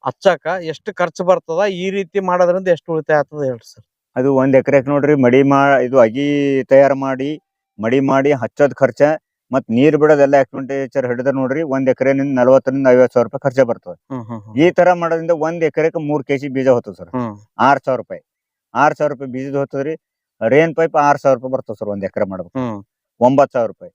ಹಚ್ಚಾಕ ಎಷ್ಟು ಖರ್ಚು ಬರ್ತದ? ಈ ರೀತಿ ಮಾಡೋದ್ರಿಂದ ಎಷ್ಟು ಉಳಿತಾಯ ಆಗ್ತದ ಹೇಳ್ರಿ ಸರ್. ಅದು ಒಂದ್ ಎಕರೆಕ್ ನೋಡ್ರಿ ಮಡಿ ಮಾ ಇದು ಅಗಿ ತಯಾರು ಮಾಡಿ ಮಡಿ ಮಾಡಿ ಹಚ್ಚೋದ್ ಖರ್ಚ ಮತ್ ನೀರ್ ಬಿಡೋದೆಲ್ಲ ಎಕ್ಸ್ಪೆಂಡಿಚರ್ ಹಿಡಿದ್ರೆ ನೋಡ್ರಿ ಒಂದ್ ಎಕರೆನಿಂದ ನಲವತ್ತರಿಂದ ಐವತ್ ಸಾವಿರ ರೂಪಾಯಿ ಖರ್ಚ ಬರ್ತದೆ ಈ ತರ ಮಾಡೋದ್ರಿಂದ ಒಂದ್ ಎಕರೆಕ್ ಮೂರ್ ಕೆಜಿ ಬೀಜ ಹೋಗ್ತದೆ ಸರ್. ಆರ್ ಸಾವಿರ ರೂಪಾಯಿ. ಆರ್ ಸಾವಿರ ರೂಪಾಯಿ ಬೀಜದ ಹೋಗ್ತದ್ರಿ ರೇನ್ ಪೈಪ್ ಆರ್ ಸಾವಿರ ರೂಪಾಯಿ ಬರ್ತದೆ ಸರ್ ಒಂದ್ ಎಕರೆ ಮಾಡ್ಬೇಕು. ಒಂಬತ್ ಸಾವಿರ ರೂಪಾಯಿ.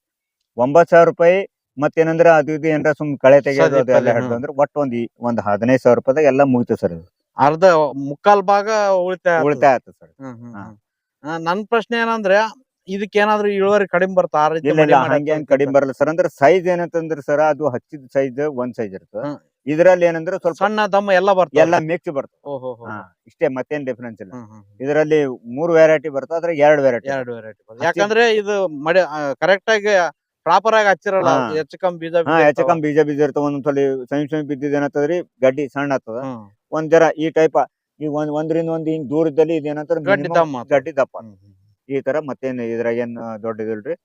ಒಂಬತ್ ಸಾವಿರ ರೂಪಾಯಿ ಮತ್ತೇನಂದ್ರ ಅದು ಇದು ಏನಾರ ಸುಮ್ ಕಳೆ ತೆಗೆಯೋದು ಎಲ್ಲ ಅದೆಲ್ಲ ಹಿಡಿದು ಅಂದ್ರೆ ಒಟ್ಟು ಒಂದ್ ಒಂದ್ ಹದಿನೈದು ಸಾವಿರ ರೂಪಾಯಿದಾಗ ಎಲ್ಲ ಮುಗಿತು ಸರ್ ಇದು. ಅರ್ಧ ಮುಕ್ಕಾಲ್ ಭಾಗ ಉಳಿತಾಯ. ಉಳಿತಾಯ ಆಗ್ತದೆ ಸರ್. ಹ್ಮ್, ಹ್ಮ್, ಹಾ. ನನ್ ಪ್ರಶ್ನೆ ಏನಂದ್ರೆ ಇದಕ್ಕೆ ಏನಾದ್ರು ಇಳುವರಿ ಕಡಿಮೆ ಬರ್ತಾ ಆ ರೀತಿ ಇಲ್ಲ ಇಲ್ಲ ಮಾಡಿ? ಕಡಿಮೆ ಬರಲ್ಲ ಸರ್. ಅಂದ್ರೆ ಸೈಜ್ ಏನಂತಂದ್ರೆ ಸರ್ ಅದು ಹಚ್ಚಿದ ಸೈಜ್ ಒಂದ್ ಸೈಜ್ ಇರ್ತದೆ. ಇದರಲ್ಲಿ ಇದ್ರಲ್ಲಿ ಏನಂದ್ರೆ ಸ್ವಲ್ಪ ಸಣ್ಣ ದಮ್ಮ ಎಲ್ಲ ಬರ್ತದೆ. ಎಲ್ಲ ಮಿಕ್ಸ್ ಬರ್ತದೆ. ಓಹೋ ಹಾ, ಇಷ್ಟೇ ಮತ್ತೇನ್ ಡಿಫ್ರೆನ್ಸ್ ಇಲ್ಲ. ಇದರಲ್ಲಿ ಮೂರು ವೆರೈಟಿ ಬರ್ತದೆ ಅದ್ರ ಎರಡು ವೆರೈಟಿ ಎರಡು ವೆರೈಟಿ ಯಾಕಂದ್ರೆ ಇದು ಮಡಿ ಕರೆಕ್ಟ್ ಆಗಿ ಪ್ರಾಪರ್ ಆಗಿ ಹಚ್ಚಿರಲ್ಲ ಹಾ. ಹೆಚ್ಚು ಕಮ್ಮಿ ಬೀಜ ಹಾ. ಹೆಚ್ಚು ಕಮ್ಮಿ ಬೀಜ ಬೀಜ ಇರ್ತಾವ ಒಂದೊಂದ್ಸಲಿ ಸಮೀಪ ಸಮೀಪ ಬಿದ್ದಿದ್ ಏನಾಗ್ತದ್ರಿ ಗಡ್ಡಿ ಸಣ್ಣ ಆಗ್ತದ. ಒಂದ್ ಜರ ಈ ಟೈಪ್ ಈಗ ಒಂದ್ ಒಂದ್ರಿಂದ ಒಂದ್ ಹಿಂಗ್ ದೂರದಲ್ಲಿ ಇದೇನಂತಾರ ಗಡ್ಡಿ ದಮ್ಮ ಆಗ್ತದೆ. ಗಡ್ಡಿ ದಪ್ಪ. ಈ ತರ ಮತ್ತೇನ್ ಇದ್ರಾಗ ಏನ್ ದೊಡ್ಡದಿಲ್ರಿ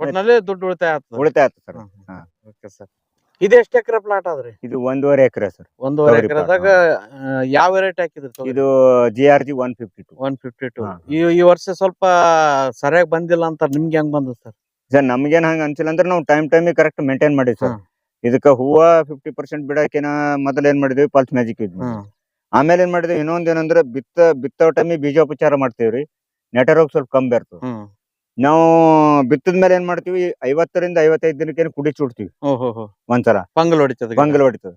ಒಟ್ನಲ್ಲಿ ದುಡ್ಡು ಉಳಿತಾಯ ಆಗ್ತದೆ. ಉಳಿತಾಯ ಆಗ್ತದೆ ಸರ್. ಹಾ. Okay sir. ಇದು ಎಷ್ಟು ಎಕರೆ ಪ್ಲಾಟ್ ಆದ್ರಿ? ಇದು ಒಂದೂವರೆ ಎಕರೆ ಸರ್. ಒಂದೂವರೆ ತೊಗರಿ ಎಕರೆದಾಗ ಯಾವ ವೆರೈಟಿ ಹಾಕಿದ್ರಿ ಇದು G R G one fifty two one fifty two ಹಾ. ಈ ಈ ವರ್ಷ ಸ್ವಲ್ಪ ಸರಿಯಾಗಿ ಬಂದಿಲ್ಲ ಅಂತ ನಿಮ್ಗೆ ಹೆಂಗ್ ಬಂದ ಸರ್? ಸರ್ ನಮ್ಗೇನ್ ಹಂಗ ಅನ್ಸಿಲ್ಲ ಅಂದ್ರೆ ನಾವು ಟೈಮ್ ಟೈಮಿಗೆ ಕರೆಕ್ಟ್ ಮೇಂಟೈನ್ ಮಾಡಿವಿ ಸರ್. ಇದಕ್ಕೆ ಇದಕ್ಕ ಹೂವ ಫಿಫ್ಟಿ ಪರ್ಸೆಂಟ್ ಬಿಡಕಿನ ಮೊದಲ ಏನ್ ಮಾಡಿದ್ವಿ? ಪಲ್ಸ್ ಮ್ಯಾಜಿಕ್ ಇದ್ವಿ ಆಮೇಲೆ ಏನ್ ಮಾಡಿದ್ವಿ? ಇನ್ನೊಂದ್ ಏನಂದ್ರೆ ಬಿತ್ತ ಬಿತ್ತೋ ಟೈಮಿಗೆ ಬೀಜೋಪಚಾರ ಮಾಡ್ತೇವ್ರಿ. ನೆಟರೋಗ್ ಸ್ವಲ್ಪ ಕಮ್ಮಿ ಬರ್ತದೆ ನಾವು ಬಿತ್ತದ ಮೇಲೆ ಏನ್ ಮಾಡ್ತೀವಿ ಐವತ್ತರಿಂದ ಐವತ್ತೈದು ದಿನಕ್ಕೆ ಕುಡಿ ಚುಡ್ತೀವಿ ಒಂದ್ಸಲ. ಪಂಗಲ್ ಹೊಡಿತದ ಪಂಗಲ್ ಹೊಡಿತದ.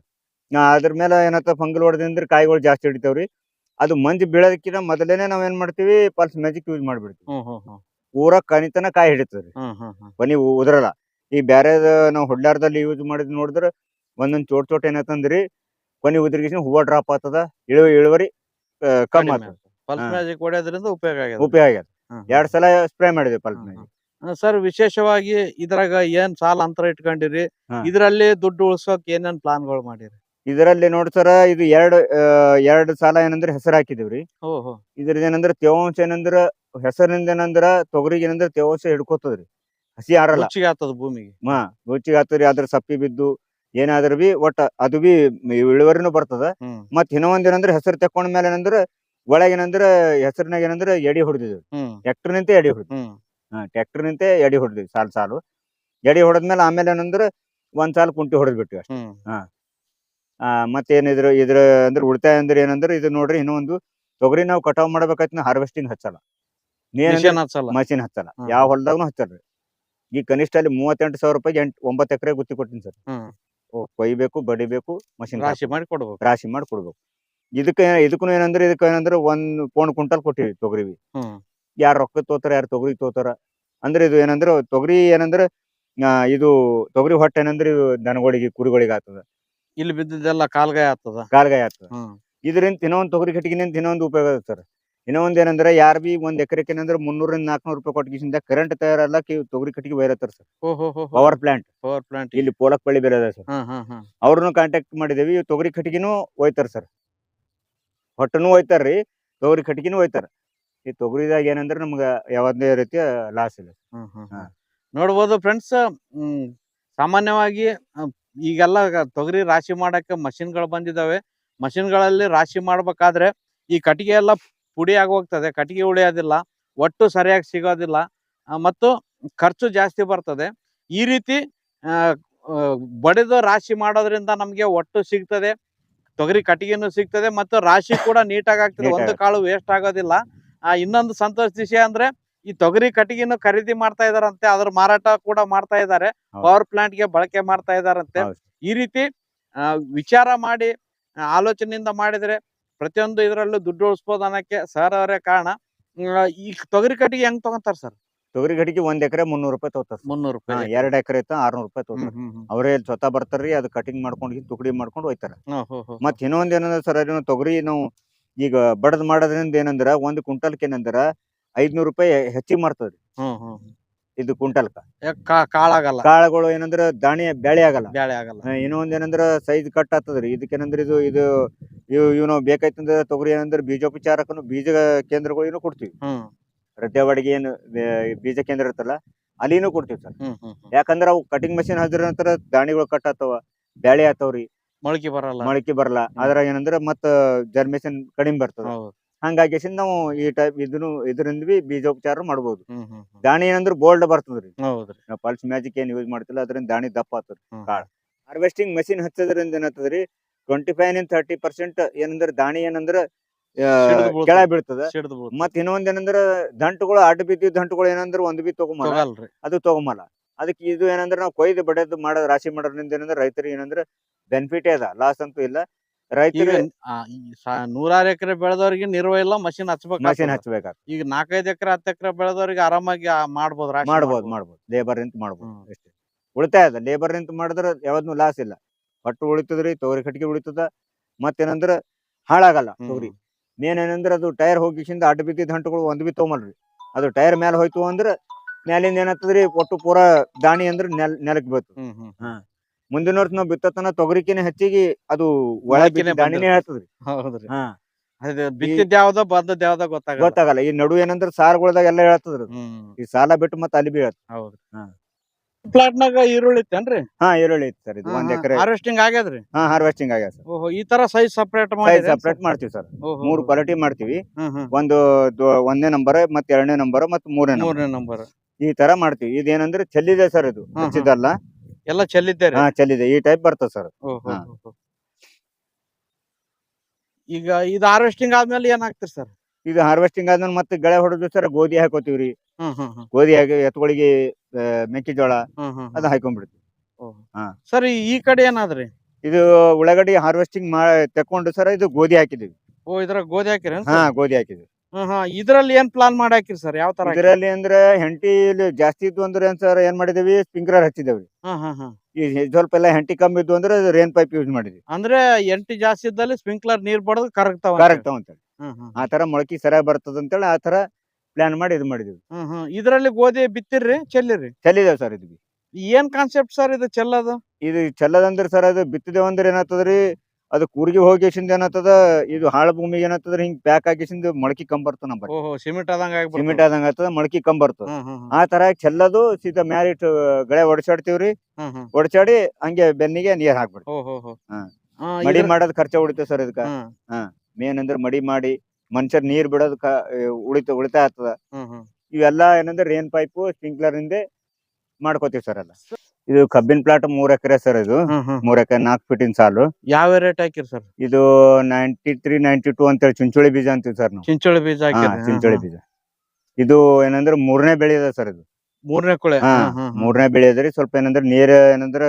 ನಾ ಅದ್ರ ಮೇಲೆ ಏನತ್ತ ಪಂಗಲ್ ಹೊಡೆದ್ರೆ ಕಾಯಿಗಳು ಜಾಸ್ತಿ ಹಿಡಿತಾವ್ರಿ. ಅದು ಮಂಜು ಬೀಳೋದಕ್ಕಿಂತ ಮೊದಲೇನೆ ನಾವ್ ಏನ್ ಮಾಡ್ತೀವಿ ಪಲ್ಸ್ ಮ್ಯಾಜಿಕ್ ಯೂಸ್ ಮಾಡ್ಬಿಡ್ತೀವಿ. ಊರ ಕನಿತನ ಕಾಯಿ ಹಿಡಿತದ್ರಿ. ಬನ್ನಿ ಉದ್ರಲ್ಲ. ಈ ಬ್ಯಾರೆ ನಾವು ಹೊಡ್ಲಾರ್ದಲ್ಲಿ ಯೂಸ್ ಮಾಡಿದ್ ನೋಡಿದ್ರ ಒಂದೊಂದ್ ಚೋಟ್ ಚೋಟ್ ಏನತ್ತಂದ್ರಿ ಕೊನಿ ಉದ್ರಿಗಿಸಿ ಹೂವ ಡ್ರಾಪ್ ಆಗ್ತದ ಇಳುವ ಇಳುವರಿ ಕಮ್ಮಿ ಆಗ್ತದ. ಪಲ್ಸ್ ಹಾ. ಮ್ಯಾಜಿಕ್ ಹೊಡೆಯೋದ್ರಿಂದ ಉಪಯೋಗ ಆಗಿದೆ. ಉಪಯೋಗ ಆಗ್ಯದ ಎರಡ್ ಸಲ ಸ್ಪ್ರೇ ಮಾಡಿದ್ವಿ ಪಲ್ಪ್ ಮ್ಯಾಜಿಕ್ ಸರ್ ವಿಶೇಷವಾಗಿ ಇದ್ರಾಗ ಏನ್ ಸಾಲ ಅಂತರ ಇಟ್ಕೊಂಡಿರಿ? ಹಾ. ಇದ್ರಲ್ಲಿ ದುಡ್ಡು ಉಳಿಸೋಕ್ ಏನೇನ್ ಪ್ಲಾನ್ಗಳು ಮಾಡಿರಿ? ಇದರಲ್ಲಿ ನೋಡಿ ಸರ ಇದು ಎರಡು ಎರಡು ಸಾಲ ಏನಂದ್ರೆ ಹೆಸರು ಹಾಕಿದಿವ್ರಿ ಓಹೋ ಏನಂದ್ರೆ ಏನಂದ್ರ ತೇವಾಂಶ ಏನಂದ್ರ ಹೆಸರಿನಿಂದ ಏನಂದ್ರ ತೊಗರಿಗೆ ಏನಂದ್ರೆ ತೇವಾಂಶ ಹಿಡ್ಕೋತದ್ರಿ ಹಸಿ ಆರಲ್ಲ ರುಚಿಗೆ ಆಗ್ತದ ಭೂಮಿಗೆ. ಹಾ ರುಚಿಗೆ ಆತದ್ರಿ ಅದ್ರ ಸಪ್ಪಿ ಬಿದ್ದು ಏನಾದ್ರ ಬಿ ಒಟ್ಟ ಅದು ಬಿ ಇಳುವರಿನೂ ಬರ್ತದ. ಹ್ಮ್. ಮತ್ ಇನ್ನೊಂದ್ ಏನಂದ್ರ ಹೆಸರು ತಕೊಂಡ ಮೇಲೆ ಏನಂದ್ರ ಒಳಗೆ ಏನಂದ್ರ ಹೆಸರಿನಾಗ ಏನಂದ್ರ ಎಡಿ ಹೊಡೆದಿದ್ವಿ. ಟ್ಯಾಕ್ಟರ್ ಟ್ರ್ಯಾಕ್ಟರ್ ನಿಂತ ಎಡಿ ಹೊಡೆದ್ವಿ ಹ್ಮ್. ಹಾ ಟ್ರ್ಯಾಕ್ಟರ್ ನಿಂತ ಎಡಿ ಹೊಡೆದ್ವಿ ಸಾಲ್ ಸಾಲು. ಎಡಿ ಹೊಡೆದ್ಮೇಲೆ ಆಮೇಲೆ ಏನಂದ್ರ ಒಂದ್ ಸಾಲ ಕುಂಟಿ ಹೊಡೆದ್ಬಿಟ್ವಿ ಅಷ್ಟೇ. ಹಾ. ಆ ಮತ್ತೇನಿದ್ರು ಇದ್ರ ಅಂದ್ರೆ ಉಳಿತಾಯ ಅಂದ್ರೆ ಏನಂದ್ರ ಇದು ನೋಡ್ರಿ ಇನ್ನೊಂದು ತೊಗರಿ ನಾವು ಕಟಾವ್ ಮಾಡ್ಬೇಕಾಯ್ತು ಹಾರ್ವೆಸ್ಟಿಂಗ್ ಹಚ್ಚಲ್ಲ. ಮಿಷನ್ ಹಚ್ಚಲ್ಲ. ಮಷಿನ್ ಹಚ್ಚಲ್ಲ. ಯಾವ ಹೊಲದಾಗೂ ಹಚ್ಚಲ್ರಿ. ಈ ಕನಿಷ್ಠ ಅಲ್ಲಿ ಮೂವತ್ತೆಂಟು ಸಾವಿರ ರೂಪಾಯಿ ಎಂಟ್ ಒಂಬತ್ತು ಎಕರೆ ಗುತ್ತಿ ಕೊಟ್ಟಿನಿ ಸರ್. ಓ ಕೊಯ್ಬೇಕು ಬಡಿಬೇಕು ಮಷಿನ್ ರಾಶಿ ಮಾಡಿ ಕೊಡ್ಬೇಕು. ರಾಶಿ ಮಾಡಿ ಕೊಡ್ಬೇಕು. ಇದಕ್ಕೆ ಇದಕ್ಕೂ ಏನಂದ್ರೆ ಇದಕ್ಕ ಏನಂದ್ರೆ ಒಂದ್ ಪೋಣ್ ಕುಂಟಲ್ ಕೊಟ್ಟಿವಿ ತೊಗರಿವಿ. ಹ್ಮ್. ಯಾರು ರೊಕ್ಕ ತೋತಾರ ಯಾರು ತೊಗರಿ ತೋತಾರ. ಅಂದ್ರೆ ಇದು ಏನಂದ್ರೆ ತೊಗರಿ ಏನಂದ್ರೆ ಇದು ತೊಗರಿ ಹೊಟ್ಟೆ ಏನಂದ್ರೆ ಇದು ದನಗಳಿಗೆ ಕುರಿಗಳಿಗೆ ಆಗ್ತದ. ಇಲ್ಲಿ ಬಿದ್ದಿದ್ದೆಲ್ಲ ಕಾಲ್ಗಾಯ ಆಗ್ತದ. ಕಾಲ್ಗಾಯ ಆಗ್ತದ. ಇದರಿಂದ ಇನ್ನೊಂದು ತೊಗರಿ ಕಟ್ಟಿಗಿನಿಂದ ಇನ್ನೊಂದು ಉಪಯೋಗ ಸರ್. ಇನ್ನೊಂದ್ ಏನಂದ್ರೆ ಯಾರ್ ಬಿ ಒಂದ್ ಎಕರೆಕ್ ಏನಂದ್ರೆ ಮುನ್ನೂರಿಂದ ನಾಲ್ಕನೂರು ರೂಪಾಯಿ ಕೊಟ್ಟಿಗಿಸಿಂದ ಕರೆಂಟ್ ತಯಾರಲ್ಲ ತೊಗರಿ ಕಟ್ಟಿಗೆ ಬೈರತ್ತಾರ sir. Power plant power plant ಇಲ್ಲಿ ಪೋಲಕ್ ಬಳ್ಳಿ ಬೇರೆ ಸರ್. ಅವ್ರನ್ನು ಕಾಂಟ್ಯಾಕ್ಟ್ ಮಾಡಿದೇವಿ ತೊಗರಿ ಕಟ್ಟಿಗೆನೂ ಒಯ್ತಾರ ಸರ್. ಹೊಟ್ಟನು ಒಯ್ತಾರ್ರಿ ತೊಗರಿ ಕಟ್ಟಿಗೆನೂ ಒಯ್ತಾರ ಈ ತೊಗರಿದಾಗ ಏನಂದ್ರೆ ನಮ್ಗೆ ಯಾವ್ದೇ ರೀತಿಯ ಲಾಸ್ ಇಲ್ಲ. ನೋಡ್ಬೋದು ಫ್ರೆಂಡ್ಸ್ ಸಾಮಾನ್ಯವಾಗಿ ಈಗೆಲ್ಲ ತೊಗರಿ ರಾಶಿ ಮಾಡಕ್ಕೆ ಮಷಿನ್ಗಳು ಬಂದಿದಾವೆ. ಮಷಿನ್ಗಳಲ್ಲಿ ರಾಶಿ ಮಾಡ್ಬೇಕಾದ್ರೆ ಈ ಕಟ್ಟಿಗೆ ಎಲ್ಲ ಪುಡಿ ಆಗೋಗ್ತದೆ ಕಟ್ಟಿಗೆ ಉಳಿಯೋದಿಲ್ಲ ಒಟ್ಟು ಸರಿಯಾಗಿ ಸಿಗೋದಿಲ್ಲ ಮತ್ತು ಖರ್ಚು ಜಾಸ್ತಿ ಬರ್ತದೆ. ಈ ರೀತಿ ಬಡಿದು ರಾಶಿ ಮಾಡೋದ್ರಿಂದ ನಮಗೆ ಒಟ್ಟು ಸಿಗ್ತದೆ. ತೊಗರಿ ಕಟ್ಟಿಗೆನೂ ಸಿಗ್ತದೆ ಮತ್ತು ರಾಶಿ ಕೂಡ ನೀಟಾಗಿ ಆಗ್ತದೆ. ಒಂದು ಕಾಳು ವೇಸ್ಟ್ ಆಗೋದಿಲ್ಲ. ಆ, ಇನ್ನೊಂದು ಸಂತೋಷ ವಿಷಯ ಅಂದ್ರೆ ಈ ತೊಗರಿ ಕಟ್ಟಿಗೆನು ಖರೀದಿ ಮಾಡ್ತಾ ಇದಾರಂತೆ ಅದ್ರ ಮಾರಾಟ ಕೂಡ ಮಾಡ್ತಾ ಇದ್ದಾರೆ. ಪವರ್ ಪ್ಲಾಂಟ್ಗೆ ಬಳಕೆ ಮಾಡ್ತಾ ಇದಾರಂತೆ ಈ ರೀತಿ ಆ, ವಿಚಾರ ಮಾಡಿ ಆಲೋಚನೆಯಿಂದ ಮಾಡಿದ್ರೆ ಪ್ರತಿಯೊಂದು ಇದರಲ್ಲೂ ದುಡ್ಡು ಉಳಿಸ್ಬೋದು ಅನ್ನಕ್ಕೆ ಸರ್ ಅವರೇ ಕಾರಣ. ಈ ತೊಗರಿ ಕಟ್ಟಿಗೆ ಹೆಂಗ್ ತಗೊಂತಾರ ಸರ್? ತೊಗರಿ ಗಡಿಗೆ ಒಂದ್ ಎಕರೆ ಮುನ್ನೂರು ರೂಪಾಯಿ ತಗೋತಾರ ಮುನ್ನೂರು ರೂಪಾಯಿ ಎರಡ್ ಎಕರೆ ಇತ್ತ ಆರ್ನೂರ್ ರೂಪಾಯಿ ತಗೋತಾರ. ಅವರೇ ಸ್ವತಃ ಬರ್ತಾರ್ರಿ ಅದು ಕಟಿಂಗ್ ಮಾಡ್ಕೊಂಡು ತುಕಡಿ ಮಾಡ್ಕೊಂಡು ಹೋಯ್ತಾರ. ಮತ್ ಇನ್ನೊಂದ್ ಏನಂದ್ರ ಸರ್ ಅದನ್ನ ತೊಗರಿ ನಾವು ಈಗ ಬಡದ್ ಮಾಡೋದ್ರಿಂದ ಏನಂದ್ರ ಒಂದ್ ಕ್ವಿಂಟಲ್ಕ್ ಏನಂದ್ರ ಐದ್ನೂರ್ ರೂಪಾಯಿ ಹೆಚ್ಚಿಗೆ ಮಾಡ್ತದ್ರಿ. ಇದು ಕ್ವಿಂಟಲ್ಕ. ಕಾಳಾಗಲ್ಲ. ಕಾಳುಗಳು ಏನಂದ್ರ ದಾಣಿ ಬ್ಯಾಳಿ ಆಗಲ್ಲ. ಬ್ಯಾಳಿ ಆಗಲ್ಲ. ಇನ್ನೊಂದ್ ಏನಂದ್ರ ಸೈಜ್ ಕಟ್ ಆಗ್ತದ್ರಿ. ಇದಕ್ಕೇನಂದ್ರ ಇದು ಇದು ಇವ್ ಇವ್ ನಾವ್ ಬೇಕಾಯ್ತಂದ್ರ ತೊಗರಿ ಏನಂದ್ರ ಬೀಜೋಪಚಾರಕ್ಕನು ಬೀಜ ಕೇಂದ್ರಗಳಿಗೂ ಕೊಡ್ತೀವಿ. ಹ್ಮ್. ರದ್ದೆವಾಡಿಗೆ ಏನು ಬೀಜ ಕೇಂದ್ರ ಇರ್ತಲ್ಲ ಅಲ್ಲಿನೂ ಕೊಡ್ತೀವಿ ಸರ್. ಯಾಕಂದ್ರ ಅವು ಕಟಿಂಗ್ ಮಷಿನ್ ಹಚ್ಚಿದ್ರ ನಂತರ ದಾಣಿಗಳು ಕಟ್ ಆತಾವ ಬ್ಯಾಳಿ ಆತಾವ್ರಿ ಮೊಳಕೆ ಬರಲ್ಲ. ಮೊಳಕೆ ಬರಲ್ಲ. ಅದ್ರ ಏನಂದ್ರ ಮತ್ತ ಜರ್ಮೇಷನ್ ಕಡಿಮೆ ಬರ್ತದ. ಹಂಗಾಗಿ ನಾವು ಈ ಟೈಪ್ ಇದನ್ನು ಇದರಿಂದ ಬಿ ಬೀಜೋಪಚಾರ ಹ್ಮ್. ದಾಣಿ ಏನಂದ್ರ ಬೋಲ್ಡ್ ಬರ್ತದ್ರಿ ನಾವು ಪಲ್ಸ್ ಮ್ಯಾಜಿಕ್ ಏನ್ ಯೂಸ್ ಮಾಡ್ತಿಲ್ಲ ಅದರಿಂದ ದಾಣಿ ದಪ್ಪ ಆತದ ಕಾಳು. ಹಾರ್ವೆಸ್ಟಿಂಗ್ ಮಷಿನ್ ಹಚ್ಚೋದ್ರಿಂದ ಏನಾಗ್ತದ್ರಿ ಟ್ವೆಂಟಿ ಫೈವ್ನಿಂದ ತರ್ಟಿ ಪರ್ಸೆಂಟ್ ಏನಂದ್ರ ದಾಣಿ ಏನಂದ್ರ. ಕೆಳ ಬೀಳ್ತದ. ಮತ್ ಇನ್ನೊಂದ್ ಏನಂದ್ರ ದಂಟುಗಳು ಅಡ್ಡ ಬಿದ್ದಿದ್ ದಂಟುಗಳು ಏನಂದ್ರ ಒಂದ್ ಬಿ ತಗೊಂಬಲ್ಲ. ಅದು ತಗೊಂಬಲ್ಲ. ಅದಕ್ಕೆ ಇದು ಏನಂದ್ರ ನಾವು ಕೊಯ್ದು ಬಡದ್ ಮಾಡೋದ್ ರಾಶಿ ಮಾಡೋದ್ರಿಂದ ಏನಂದ್ರ ರೈತರಿಗೆ ಏನಂದ್ರ ಬೆನಿಫಿಟ್ ಅದ. ಲಾಸ್ ಅಂತೂ ಇಲ್ಲ. ರೈತರಿಗೆ ರೈತರು ನೂರಾರು ಎಕರೆ ಬೆಳೆದವ್ರಿಗೆ ನಿರ್ವ ಇಲ್ಲ ಮಷಿನ್ ಹಚ್ಬೇಕು ಮಷಿನ್ ಹಚ್ಬೇಕಾಗ್ತದೆ. ಈಗ ನಾಲ್ಕೈದು ಎಕರೆ ಹತ್ತು ಎಕರೆ ಬೆಳೆದವ್ರಿಗೆ ಆರಾಮಾಗಿ ಮಾಡ್ಬೋದು ಮಾಡ್ಬೋದು ಮಾಡ್ಬೋದು. ಲೇಬರ್ ನಿಂತ ಮಾಡ್ಬೋದು. ಅಷ್ಟೇ. ಉಳಿತಾಯ ಅದ. ಲೇಬರ್ ನಿಂತ ಮಾಡಿದ್ರೆ ಯಾವ್ದು ಲಾಸ್ ಇಲ್ಲ. ಪಟ್ಟು ಉಳಿತದ್ರಿ ತೊಗರಿ ಕಟ್ಟಿಗೆ ಉಳಿತದ. ಮತ್ತೇನಂದ್ರ ಹಾಳಾಗಲ್ಲ. ತೊಗರಿ. ಮೇನ್ ಏನಂದ್ರೆ ಅದು ಟೈರ್ ಹೋಗಿಸಿಂದ ಅಡ್ಡ ಬಿದ್ದಿದ್ದ ಹಂಟುಗಳು ಒಂದ್ ಬಿ ತಗೊಂಬಲ್ರಿ ಅದು ಟೈರ್ ಮೇಲೆ ಹೋಯ್ತು ಅಂದ್ರ ಮ್ಯಾಲಿಂದ ಏನಾಗ್ತದ್ರಿ ಒಟ್ಟು ಪೂರಾ ದಾಣಿ ಅಂದ್ರ ನೆಲ್ ನೆಲಕ್ ಬೀಳ್ತು ಮುಂದಿನ ವರ್ಷ ನಾವು ಬಿತ್ತತನ ತೊಗರಿಕಿನ ಹೆಚ್ಚಿಗೆ ಅದು ಒಳಗಿನ ದಾಣಿನೇ ಹೇಳ್ತದ್ರಿ. ಹೌದ್ರಿ. ಹಾ. ಅದು ಬಿತ್ತಿದ್ ಯಾವ್ದ ಬಂದದ್ ಯಾವ್ದ ಗೊತ್ತಾಗಲ್ಲ. ಗೊತ್ತಾಗಲ್ಲ. ಈ ನಡು ಏನಂದ್ರ ಸಾರ್ಗೊಳ್ದಾಗ ಎಲ್ಲ ಹೇಳ್ತದ್ರಿ ಈ ಸಾಲ ಬಿಟ್ಟು ಮತ್ತೆ ಅಲ್ಲಿ ಬಿ ಹೇಳ್ತದ ಹಾ. ಪ್ಲಾಟ್ನಾಗ ಈರುಳ್ಳಿ ಇತ್ತೇನ್ರಿ ಹಾ ಈರುಳ್ಳಿ ಐತಿ ಸರ್ ಇದು ಒಂದ್ ಎಕರೆ. ಹಾರ್ವೆಸ್ಟಿಂಗ್ ಆಗ್ಯದ್ರಿ? ಹಾ ಹಾರ್ವೆಸ್ಟಿಂಗ್ ಆಗ್ಯದ ಸರ್. ಓಹೋ ಈ ತರ ಸೈಜ್ ಸಪರೇಟ್ ಸೈಜ್ ಸಪ್ರೇಟ್ ಮಾಡ್ತೀವಿ ಸರ್. ಮೂರು ಕ್ವಾಲಿಟಿ ಮಾಡ್ತೀವಿ. ಒಂದು ಒಂದೇ ಒಂದನೇ ನಂಬರ್ ಮತ್ತೆ ಎರಡನೇ ನಂಬರ್ ಮತ್ತೆ ಮೂರನೇ ನಂಬರ್ ಮೂರನೇ ನಂಬರ್ ಈ ತರ ಮಾಡ್ತೀವಿ. ಇದೇನಂದ್ರೆ ಚೆಲ್ಲಿದೆ ಸರ್ ಇದು. ಹಾ, ಹಾ. ಹಚ್ಚಿದಲ್ಲ ಎಲ್ಲ ಚೆಲ್ಲಿದ್ದೇರಿ ಹಾ ಚೆಲ್ಲಿದೆ. ಈ ಟೈಪ್ ಬರ್ತದೆ ಸರ್. ಓಹೋ, ಹಾ. ಓಹೋ. ಈಗ ಇದು ಹಾರ್ವೆಸ್ಟಿಂಗ್ ಆದ್ಮೇಲೆ ಏನ್ ಹಾಕ್ತಿರಿ ಸರ್? ಇದು ಹಾರ್ವೆಸ್ಟಿಂಗ್ ಆದ್ಮೇಲೆ ಮತ್ತೆ ಗಳೆ ಹೊಡೆದು ಸರ್ ಗೋಧಿ ಹಾಕೋತೀವ್ರಿ. ಗೋಧಿ ಹಾಕಿ ಎತ್ತುಗಳಿಗೆ ಮೆಕ್ಕೆಜೋಳ ಅದ ಹಾಕೊಂಡ್ಬಿಡ್ತೀವಿ. ಹಾ. ಸರ್ ಈ ಕಡೆ ಏನಾದ್ರಿ? ಇದು ಉಳ್ಳಾಗಡ್ಡಿ ಹಾರ್ವೆಸ್ಟಿಂಗ್ ಮಾ ತಕೊಂಡು ಸರ್ ಇದು ಗೋಧಿ ಹಾಕಿದೀವಿ ಓ ಇದ್ರ ಗೋಧಿ ಹಾಕಿರ ಹಾ ಗೋಧಿ ಹಾಕಿದ್ವಿ ಹಾ ಇದ್ರಲ್ಲಿ ಏನ್ ಪ್ಲಾನ್ ಮಾಡಿ ಹಾಕಿರಿ ಸರ್? ಯಾವ ತರ ಹಾಕಿರಿ? ಇದರಲ್ಲಿ ಅಂದ್ರೆ ಹೆಂಟಿ ಇಲ್ಲಿ ಜಾಸ್ತಿ ಇದ್ವು ಅಂದ್ರೆ ಏನ್ ಸರ್ ಏನ್ ಮಾಡಿದೀವಿ ಸ್ಪ್ರಿಂಕ್ಲರ್ ಹಚ್ಚಿದೇವ್ರಿ ಈ ಸ್ವಲ್ಪ ಎಲ್ಲ ಹೆಂಟಿ ಕಮ್ಮಿ ಇದ್ವು ಅಂದ್ರೆ ರೇನ್ ಪೈಪ್ ಯೂಸ್ ಮಾಡಿದ್ವಿ ಅಂದ್ರೆ ಎಂಟಿ ಜಾಸ್ತಿ ಇದ್ದಲ್ಲಿ ಸ್ಪ್ರಿಂಕ್ಲರ್ ನೀರ್ ಬಡದ್ ಕರಗ್ತಾವ ಕರೆಕ್ಟ್ ಹ್ಮ್ ಆ ತರ ಮೊಳಕೆ ಸರಿಯಾಗಿ ಬರ್ತದ ಅಂತೇಳಿ ಆ ತರ ಪ್ಲಾನ್ ಮಾಡಿ ಇದು ಮಾಡಿದೀವಿ. ಇದರಲ್ಲಿ ಗೋಧಿ ಬಿತ್ತಿರ್ರಿ ಚೆಲ್ಲಿರಿ ಚೆಲ್ಲಿದೇವ್ ಸರ್ ಇದು ಏನ್ ಕಾನ್ಸೆಪ್ಟ್ ಸರ್ ಇದು ಚೆಲ್ಲದು ಇದು ಚೆಲ್ಲದಂದ್ರೆ ಸರ್ ಅದು ಬಿತ್ತಿದೇವ್ ಅಂದ್ರೆ ಏನಾಗ್ತದ್ರಿ? ಅದು ಕೂರ್ಗಿ ಹೋಗಿಸಿಂದ ಏನಾಗ್ತದ? ಇದು ಹಾಳ ಭೂಮಿಗೆ ಏನಾಗ್ತದ್ರಿ? ಹಿಂಗ್ ಪ್ಯಾಕ್ ಆಗಿಸಿಂದ ಮೊಳಕೆ ಕಂಬರ್ತದ ನಮ್ಮ ಸಿಮೆಂಟ್ ಆದಂಗ ಸಿಮಿಟ್ ಆದಂಗ ಆಗ್ತದ ಮೊಳಕೆ ಹ್ಮ್ ಹ್ಮ್. ಆ ತರ ಚೆಲ್ಲದು ಸೀದಾ ಮ್ಯಾರಿಟ್ ಗಳೆ ಒಡಸಾಡ್ತೀವ್ರಿ. ಒಡಚಾಡಿ ಹಂಗೆ ಬೆನ್ನಿಗೆ ನೀರ್ ಹಾಕ್ಬಿಡ್ತೀವಿ. ಮಡಿ ಮಾಡೋದ್ ಖರ್ಚ ಉಳಿತದ ಸರ್ ಇದಕ್ಕ. ಮೇನ್ ಅಂದ್ರೆ ಮಡಿ ಮಾಡಿ ಮನುಷ್ಯರ್ ನೀರ್ ಬಿಡೋದ್ ಕ- ಉಳಿತ ಉಳಿತಾಯ ಆಗ್ತದ. ಇವೆಲ್ಲಾ ಏನಂದ್ರೆ ರೇನ್ ಪೈಪ್ ಸ್ಪ್ರಿಂಕ್ಲರ್ ಇಂದ ಮಾಡ್ಕೋತೀವಿ ಸರ್ ಅಲ್ಲ ಇದು ಕಬ್ಬಿನ ಪ್ಲಾಟ್ ಮೂರ್ ಎಕರೆ ಸರ್ ಇದು. ಮೂರ್ ಎಕರೆ ನಾಲ್ಕು ಫೀಟಿನ ಸಾಲು. ಯಾವ ರೇಟ್ ಹಾಕಿರಿ ಸರ್ ಇದು ನೈಂಟಿ ತ್ರೀ ನೈಂಟಿ ಟೂ ಅಂತೇಳಿ ಚುಂಚೋಳಿ ಬೀಜ ಅಂತೀವಿ ಸರ್ ನಾವು. ಚಿಂಚೋಳಿ ಬೀಜ ಚುಂಚೋಳಿ ಬೀಜ. ಇದು ಏನಂದ್ರೆ ಮೂರನೇ ಬೆಳೆ ಅದ ಸರ್ ಇದು. ಮೂರನೇ ಕೊಳೆ. ಮೂರನೇ ಬೆಳೆ ಅದ್ರಿ ಸ್ವಲ್ಪ ಏನಂದ್ರೆ ನೀರ್ ಏನಂದ್ರ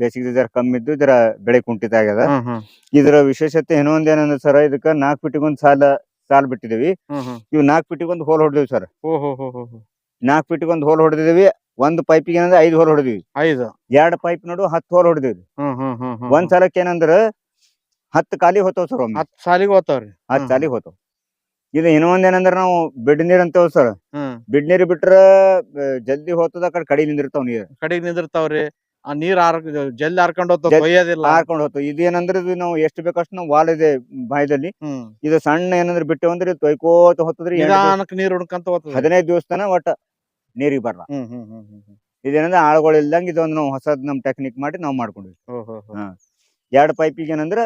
ಬೇಸಿಗೆ ಜರ ಕಮ್ಮಿ ಇದ್ದು ಇದರ ಬೆಳೆ ಕುಂಠಿತ ಆಗ್ಯದ. ಇದರ ವಿಶೇಷತೆ ಇನ್ನೊಂದ್ ಏನಂದ್ರೆ ಸರ್ ಇದಕ್ಕ ನಾಲ್ಕು ಫೀಟಿಗೊಂದ್ ಸಾಲ ಸಾಲ್ ಬಿಟ್ಟಿದೀವಿ. ಇವ್ ನಾಲ್ಕು ಫೀಟಿಗೊಂದ್ ಹೋಲ್ ಹೊಡೆದಿವಿ ಸರ್. ನಾಲ್ಕು ಫೀಟಿಗೊಂದ್ ಹೋಲ್ ಹೊಡೆದಿವಿ ಒಂದ್ ಪೈಪಿಗೆ ಏನಂದ್ರೆ ಐದ್ ಹೋಲ್ ಹೊಡೆದಿವಿ. ಎರಡ್ ಪೈಪ್ ನೋಡು ಹತ್ತು ಹೋಲ್ ಹೊಡೆದಿವಿ. ಒಂದ್ ಸಲಕ್ಕೆ ಏನಂದ್ರ ಹತ್ತು ಕಾಲಿ ಹೋತಾವ್ ಸರ್ ಹತ್ತು ಸಾಲಿಗೆ ಹೋತಾವ್ರಿ ಹತ್ತು ಸಾಲಿಗೆ ಸಾಲಿ ಹೋತಾವ್. ಇದು ಇನ್ನೊಂದ್ ಏನಂದ್ರ ನಾವು ಬಿಡ್ ನೀರ್ ಅಂತೇವ್ ಸರ್ ಬಿಡ್ ನೀರ್ ಬಿಟ್ರ ಜಲ್ದಿ ಹೋತದ ಕಡೆ ಕಡಿ ನಿಂದಿರ್ತಾವ್ ನೀರ್. ಕಡಿಗ್ ನಿಂದಿರ್ತಾವ್ರಿ ಆ ನೀರ್ ಹಾರ್ ಜಲ್ದಿ ಹಾರ್ಕೊಂಡ್ ಹೋಗ್ತಿಲ್ಲ ಜಲ್- ಕೊಯ್ಯೋದಿಲ್ಲ. ಹಾರ್ಕೊಂಡ್ ಹೋಗ್ತು ಇದೇನಂದ್ರೆ ಇದು ನಾವು ಎಷ್ಟು ಬೇಕಷ್ಟು ನಾವು ವಾಲ್ ಇದೆ ಬಾಯದಲ್ಲಿ ಹ್ಮ್. ಇದು ಸಣ್ಣ ಏನಂದ್ರೆ ಬಿಟ್ಟು ಅಂದ್ರೆ ತೊಯ್ಕೋತ ಹೋಗ್ತದ್ರಿ ಎಂಟ್ ದಿವ್ಸ- ನಿಧಾನಕ್ ನೀರ್ ಹುಡ್ಕಂತ ಹೋಗ್ತದೆ ಹದಿನೈದು ದಿವಸನ ತನ ಒಟ್ಟ ನೀರಿಗೆ ಬರಲ್ಲ ಹ್ಮ್ ಹ್ಮ್ ಹ್ಮ್ ಹ್ಮ್ ಹ್ಮ್. ಇದೇನಂದ್ರೆ ಆಳುಗಳು ಇಲ್ದಂಗ ಇದೊಂದು ನಾವು ಹೊಸದ್ ನಮ್ ಟೆಕ್ನಿಕ್ ಮಾಡಿ ನಾವು ಮಾಡ್ಕೊಂಡ್ವಿ. ಹೋ. ಹಾ. ಎರಡು ಪೈಪಿಗೆ ಏನಂದ್ರೆ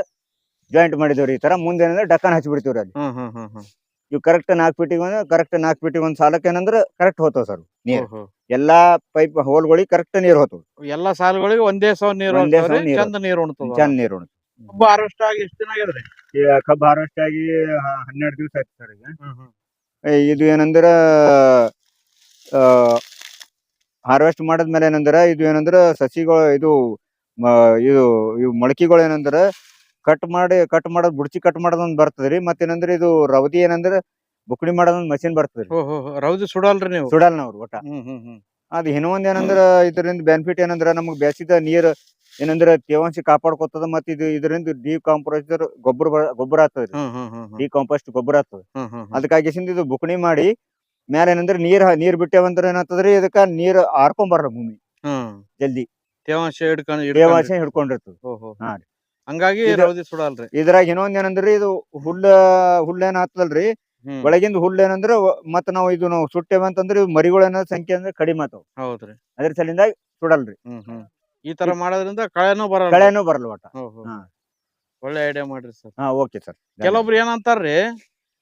ಜಾಯಿಂಟ್ ಮಾಡಿದೇವ್ರಿ ಈ ತರ ಮುಂದೆ ಏನಂದ್ರೆ ಡಕ್ಕನ್ ಹಚ್ಚಿಬಿಡ್ತೀವ್ರಿ ಅಲ್ಲಿ. ಹ್ಮ್ ಹ್ಮ್ ಹ್ಮ್ ಹ್ಮ್. ಇವ್ ಕರೆಕ್ಟ್ ನಾಲ್ಕು ಫೀಟಿಗೆ ಒಂದು ಕರೆಕ್ಟ್ ನಾಲ್ಕು ಫೀಟಿಗೆ ಒಂದು ಸಾಲಕ್ಕೆ ಏನಂದ್ರೆ ಕರೆಕ್ಟ್ ಹೋತಾವ್ ಸರ್ ನೀರ್. ಎಲ್ಲಾ ಪೈಪ್ ಹೋಲ್ಗಳಿಗೆ ಕರೆಕ್ಟ್ ನೀರ್ ಹೋತಾವ್ ಎಲ್ಲಾ ಸಾಲುಗಳಿಗೆ ಒಂದೇ ಸಾವಿರ ನೀರು ಒಂದೇ ನೀರ್. ಚಂದ ನೀರು ಉಣ್ತದ. ಚಂದ ನೀರು ಕಬ್ಬು ಹಾರ್ವೆಸ್ಟ್ ಆಗಿ ಎಷ್ಟು ದಿನ ಆಗ್ಯದ್ರಿ ಈಗ ಕಬ್ಬು ಹಾರ್ವೆಸ್ಟ್ ಆಗಿ ಹನ್ನೆರಡು ದಿವಸ ಆಯ್ತು ಸರ್ ಈಗ. ಏ, ಇದು ಏನಂದ್ರ ಹಾರ್ವೆಸ್ಟ್ ಮಾಡದ್ಮೇಲೆ ಏನಂದ್ರ ಇದು ಏನಂದ್ರ ಸಸಿಗಳು ಇದು ಮ- ಇದು ಇವು ಮೊಳಕೆಗಳು ಏನಂದ್ರ ಕಟ್ ಮಾಡಿ ಕಟ್ ಮಾಡೋದ್ ಬುಡ್ಚಿ ಕಟ್ ಮಾಡೋದೊಂದ್ ಬರ್ತದ್ರಿ ಮತ್ತೇನಂದ್ರ ಇದು ರವದಿ ಏನಂದ್ರೆ ಬುಕ್ಡಿ ಮಾಡೋದೊಂದ್ ಮಷಿನ್ ಬರ್ತದ್ರಿ. ರೌದಿ ಸುಡಲ್ರಿ ನೀವು? ಸುಡಲ್ ನವ್ರು ಒಟ್ಟ. ಹ್ಮ್ ಹ್ಮ್ ಹ್ಮ್. ಅದ್ ಇನ್ನೊಂದ್ ಏನಂದ್ರ ಇದರಿಂದ ಬೆನಿಫಿಟ್ ಏನಂದ್ರ ನಮಗ್ ಬೇಸಿದ ನೀರ್ ಏನಂದ್ರ ತೇವಾಂಶ ಕಾಪಾಡ್ಕೊತದ ಮತ್ತ ಇದು ಇದರಿಂದ ಡಿಕಾಂಪೋಸರ್ ಗೊಬ್ಬರ ಗೊಬ್ಬರ ಆಗ್ತದ್ರಿ ಡಿ ಕಾಂಪೋಸ್ಟ್ ಗೊಬ್ಬರ ಆಗ್ತದ. ಅದಕ್ಕಾಗಿ ಇದು ಬುಕ್ಣಿ ಮಾಡಿ ಮ್ಯಾಲ ಏನಂದ್ರ ನೀರ್ ನೀರ್ ಬಿಟ್ಟೇವಂದ್ರ ಏನಾಗ್ತದ್ರಿ ಇದಕ್ಕ ನೀರ್ ಹಾರ್ಕೊಂಡ್ ಬರಲ್ಲ ಭೂಮಿ ಜಲ್ದಿ. ತೇವಾಂಶ ಹಿಡ್ಕೊಂಡ್ ತೇವಾಂಶ ಹಿಡ್ಕೊಂಡ್ ಹಿಡ್ಕೊಂಡಿರ್ತದ ಹಾ ರೀ. ಹಂಗಾಗಿ ಇದು- ರೌದಿ ಸುಡಲ್ರಿ. ಇದ್ರಾಗ ಇನ್ನೊಂದ್ ಏನಂದ್ರಿ ಇದು ಹುಲ್ಲ ಹುಲ್ಲ ಏನ್ ಆಗ್ತದಲ್ರಿ ಹ್ಮ್. ಒಳಗಿಂದ ಹುಲ್ಲ ಏನಂದ್ರ ವ- ಮತ್ತ್ ನಾವು ಇದು ನಾವು ಸುಟ್ಟೇವ ಅಂತಂದ್ರೆ ಇವ್ ಮರಿಗಳ ಸಂಖ್ಯೆ ಅಂದ್ರೆ ಕಡಿಮೆ ಆತಾವ. ಹೌದ್ರಿ. ಅದ್ರ ಸಲಿಂದ ಸುಡಲ್ರಿ. ಹ್ಮ್ ಹ್ಮ್. ಈ ತರ ಮಾಡೋದ್ರಿಂದ ಕಳೆನೂ ಬರಲ್ಲ ಕಳೆನೂ ಬರಲ್ಲ ಒಟ್ಟ. ಹಾ. ಒಳ್ಳೆ ಐಡಿಯಾ ಮಾಡ್ರಿ ಸರ್. ಹಾ ಓಕೆ ಸರ್. ಕೆಲವೊಬ್ರು ಏನಂತಾರ್ರಿ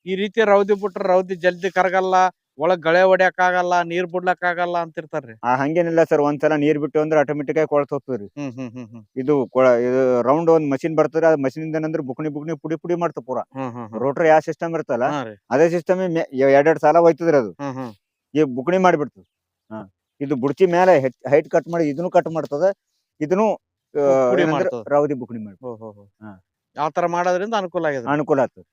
ಈ ರೀತಿ ರೌದಿ ಬಿಟ್ರ ರೌದಿ ಜಲ್ದಿ ಕರಗಲ್ಲ ಒಳಗ್ ಗಳೆ ಹೊಡ್ಯಾಕ್ ಆಗಲ್ಲ ನೀರ್ ಬಿಡ್ಲಕ್ ಆಗಲ್ಲ ಅಂತಿರ್ತಾರ್ರಿ. ಆ ಹಂಗೇನಿಲ್ಲ ಸರ್. ಒಂದ್ಸಲ ನೀರ್ ಬಿಟ್ಟು ಅಂದ್ರೆ ಆಟೋಮೆಟಿಕ್ ಆಗಿ ಕೊಳತ್ ಹೋಗ್ತದ್ರಿ ಹ್ಮ್ ಹ್ಮ್ ಹ್ಮ್ ಹ್ಮ್. ಇದು ಕೊಳ- ಇದು ರೌಂಡ್ ಒಂದ್ ಮಷಿನ್ ಬರ್ತದ. ಆ ಮಷಿನ್ ಇಂದ ಏನಂದ್ರ ಬುಕ್ಣಿ ಬುಕ್ಣಿ ಪುಡಿ ಪುಡಿ ಮಾಡ್ತದ ಪೂರಾ. ಹ್ಮ್ ಹ್ಮ್ ಹ್ಮ್. ರೋಟರ್ ಯಾವ ಸಿಸ್ಟಮ್ ಇರ್ತಲ್ಲ ಹಾ ರೀ. ಅದೇ ಸಿಸ್ಟಮ್ ಎರಡೆರಡ್ ಸಾಲ ಹೋಯ್ತದ್ರಿ ಅದು. ಹ್ಮ್ ಹ್ಮ್. ಈ ಬುಕ್ಣಿ ಮಾಡಿಬಿಡ್ತದ. ಇದು ಬುಡ್ಚಿ ಮೇಲೆ ಹೈಟ್ ಕಟ್ ಮಾಡಿ ಇದನ್ನು ಕಟ್ ಮಾಡ್ತದ. ಇದನ್ನು ಆ, ಪುಡಿ ಏನಂದ್ರ ಮಾಡ್ತದ. ರವದಿ ಬುಕ್ಣಿ ಮಾಡಿ ಹಾ. ಯಾವ ತರ ಮಾಡೋದ್ರಿಂದ ಅನುಕೂಲ ಆಗಿದೆ. ಅನುಕೂಲ ಆಗ್ತದ.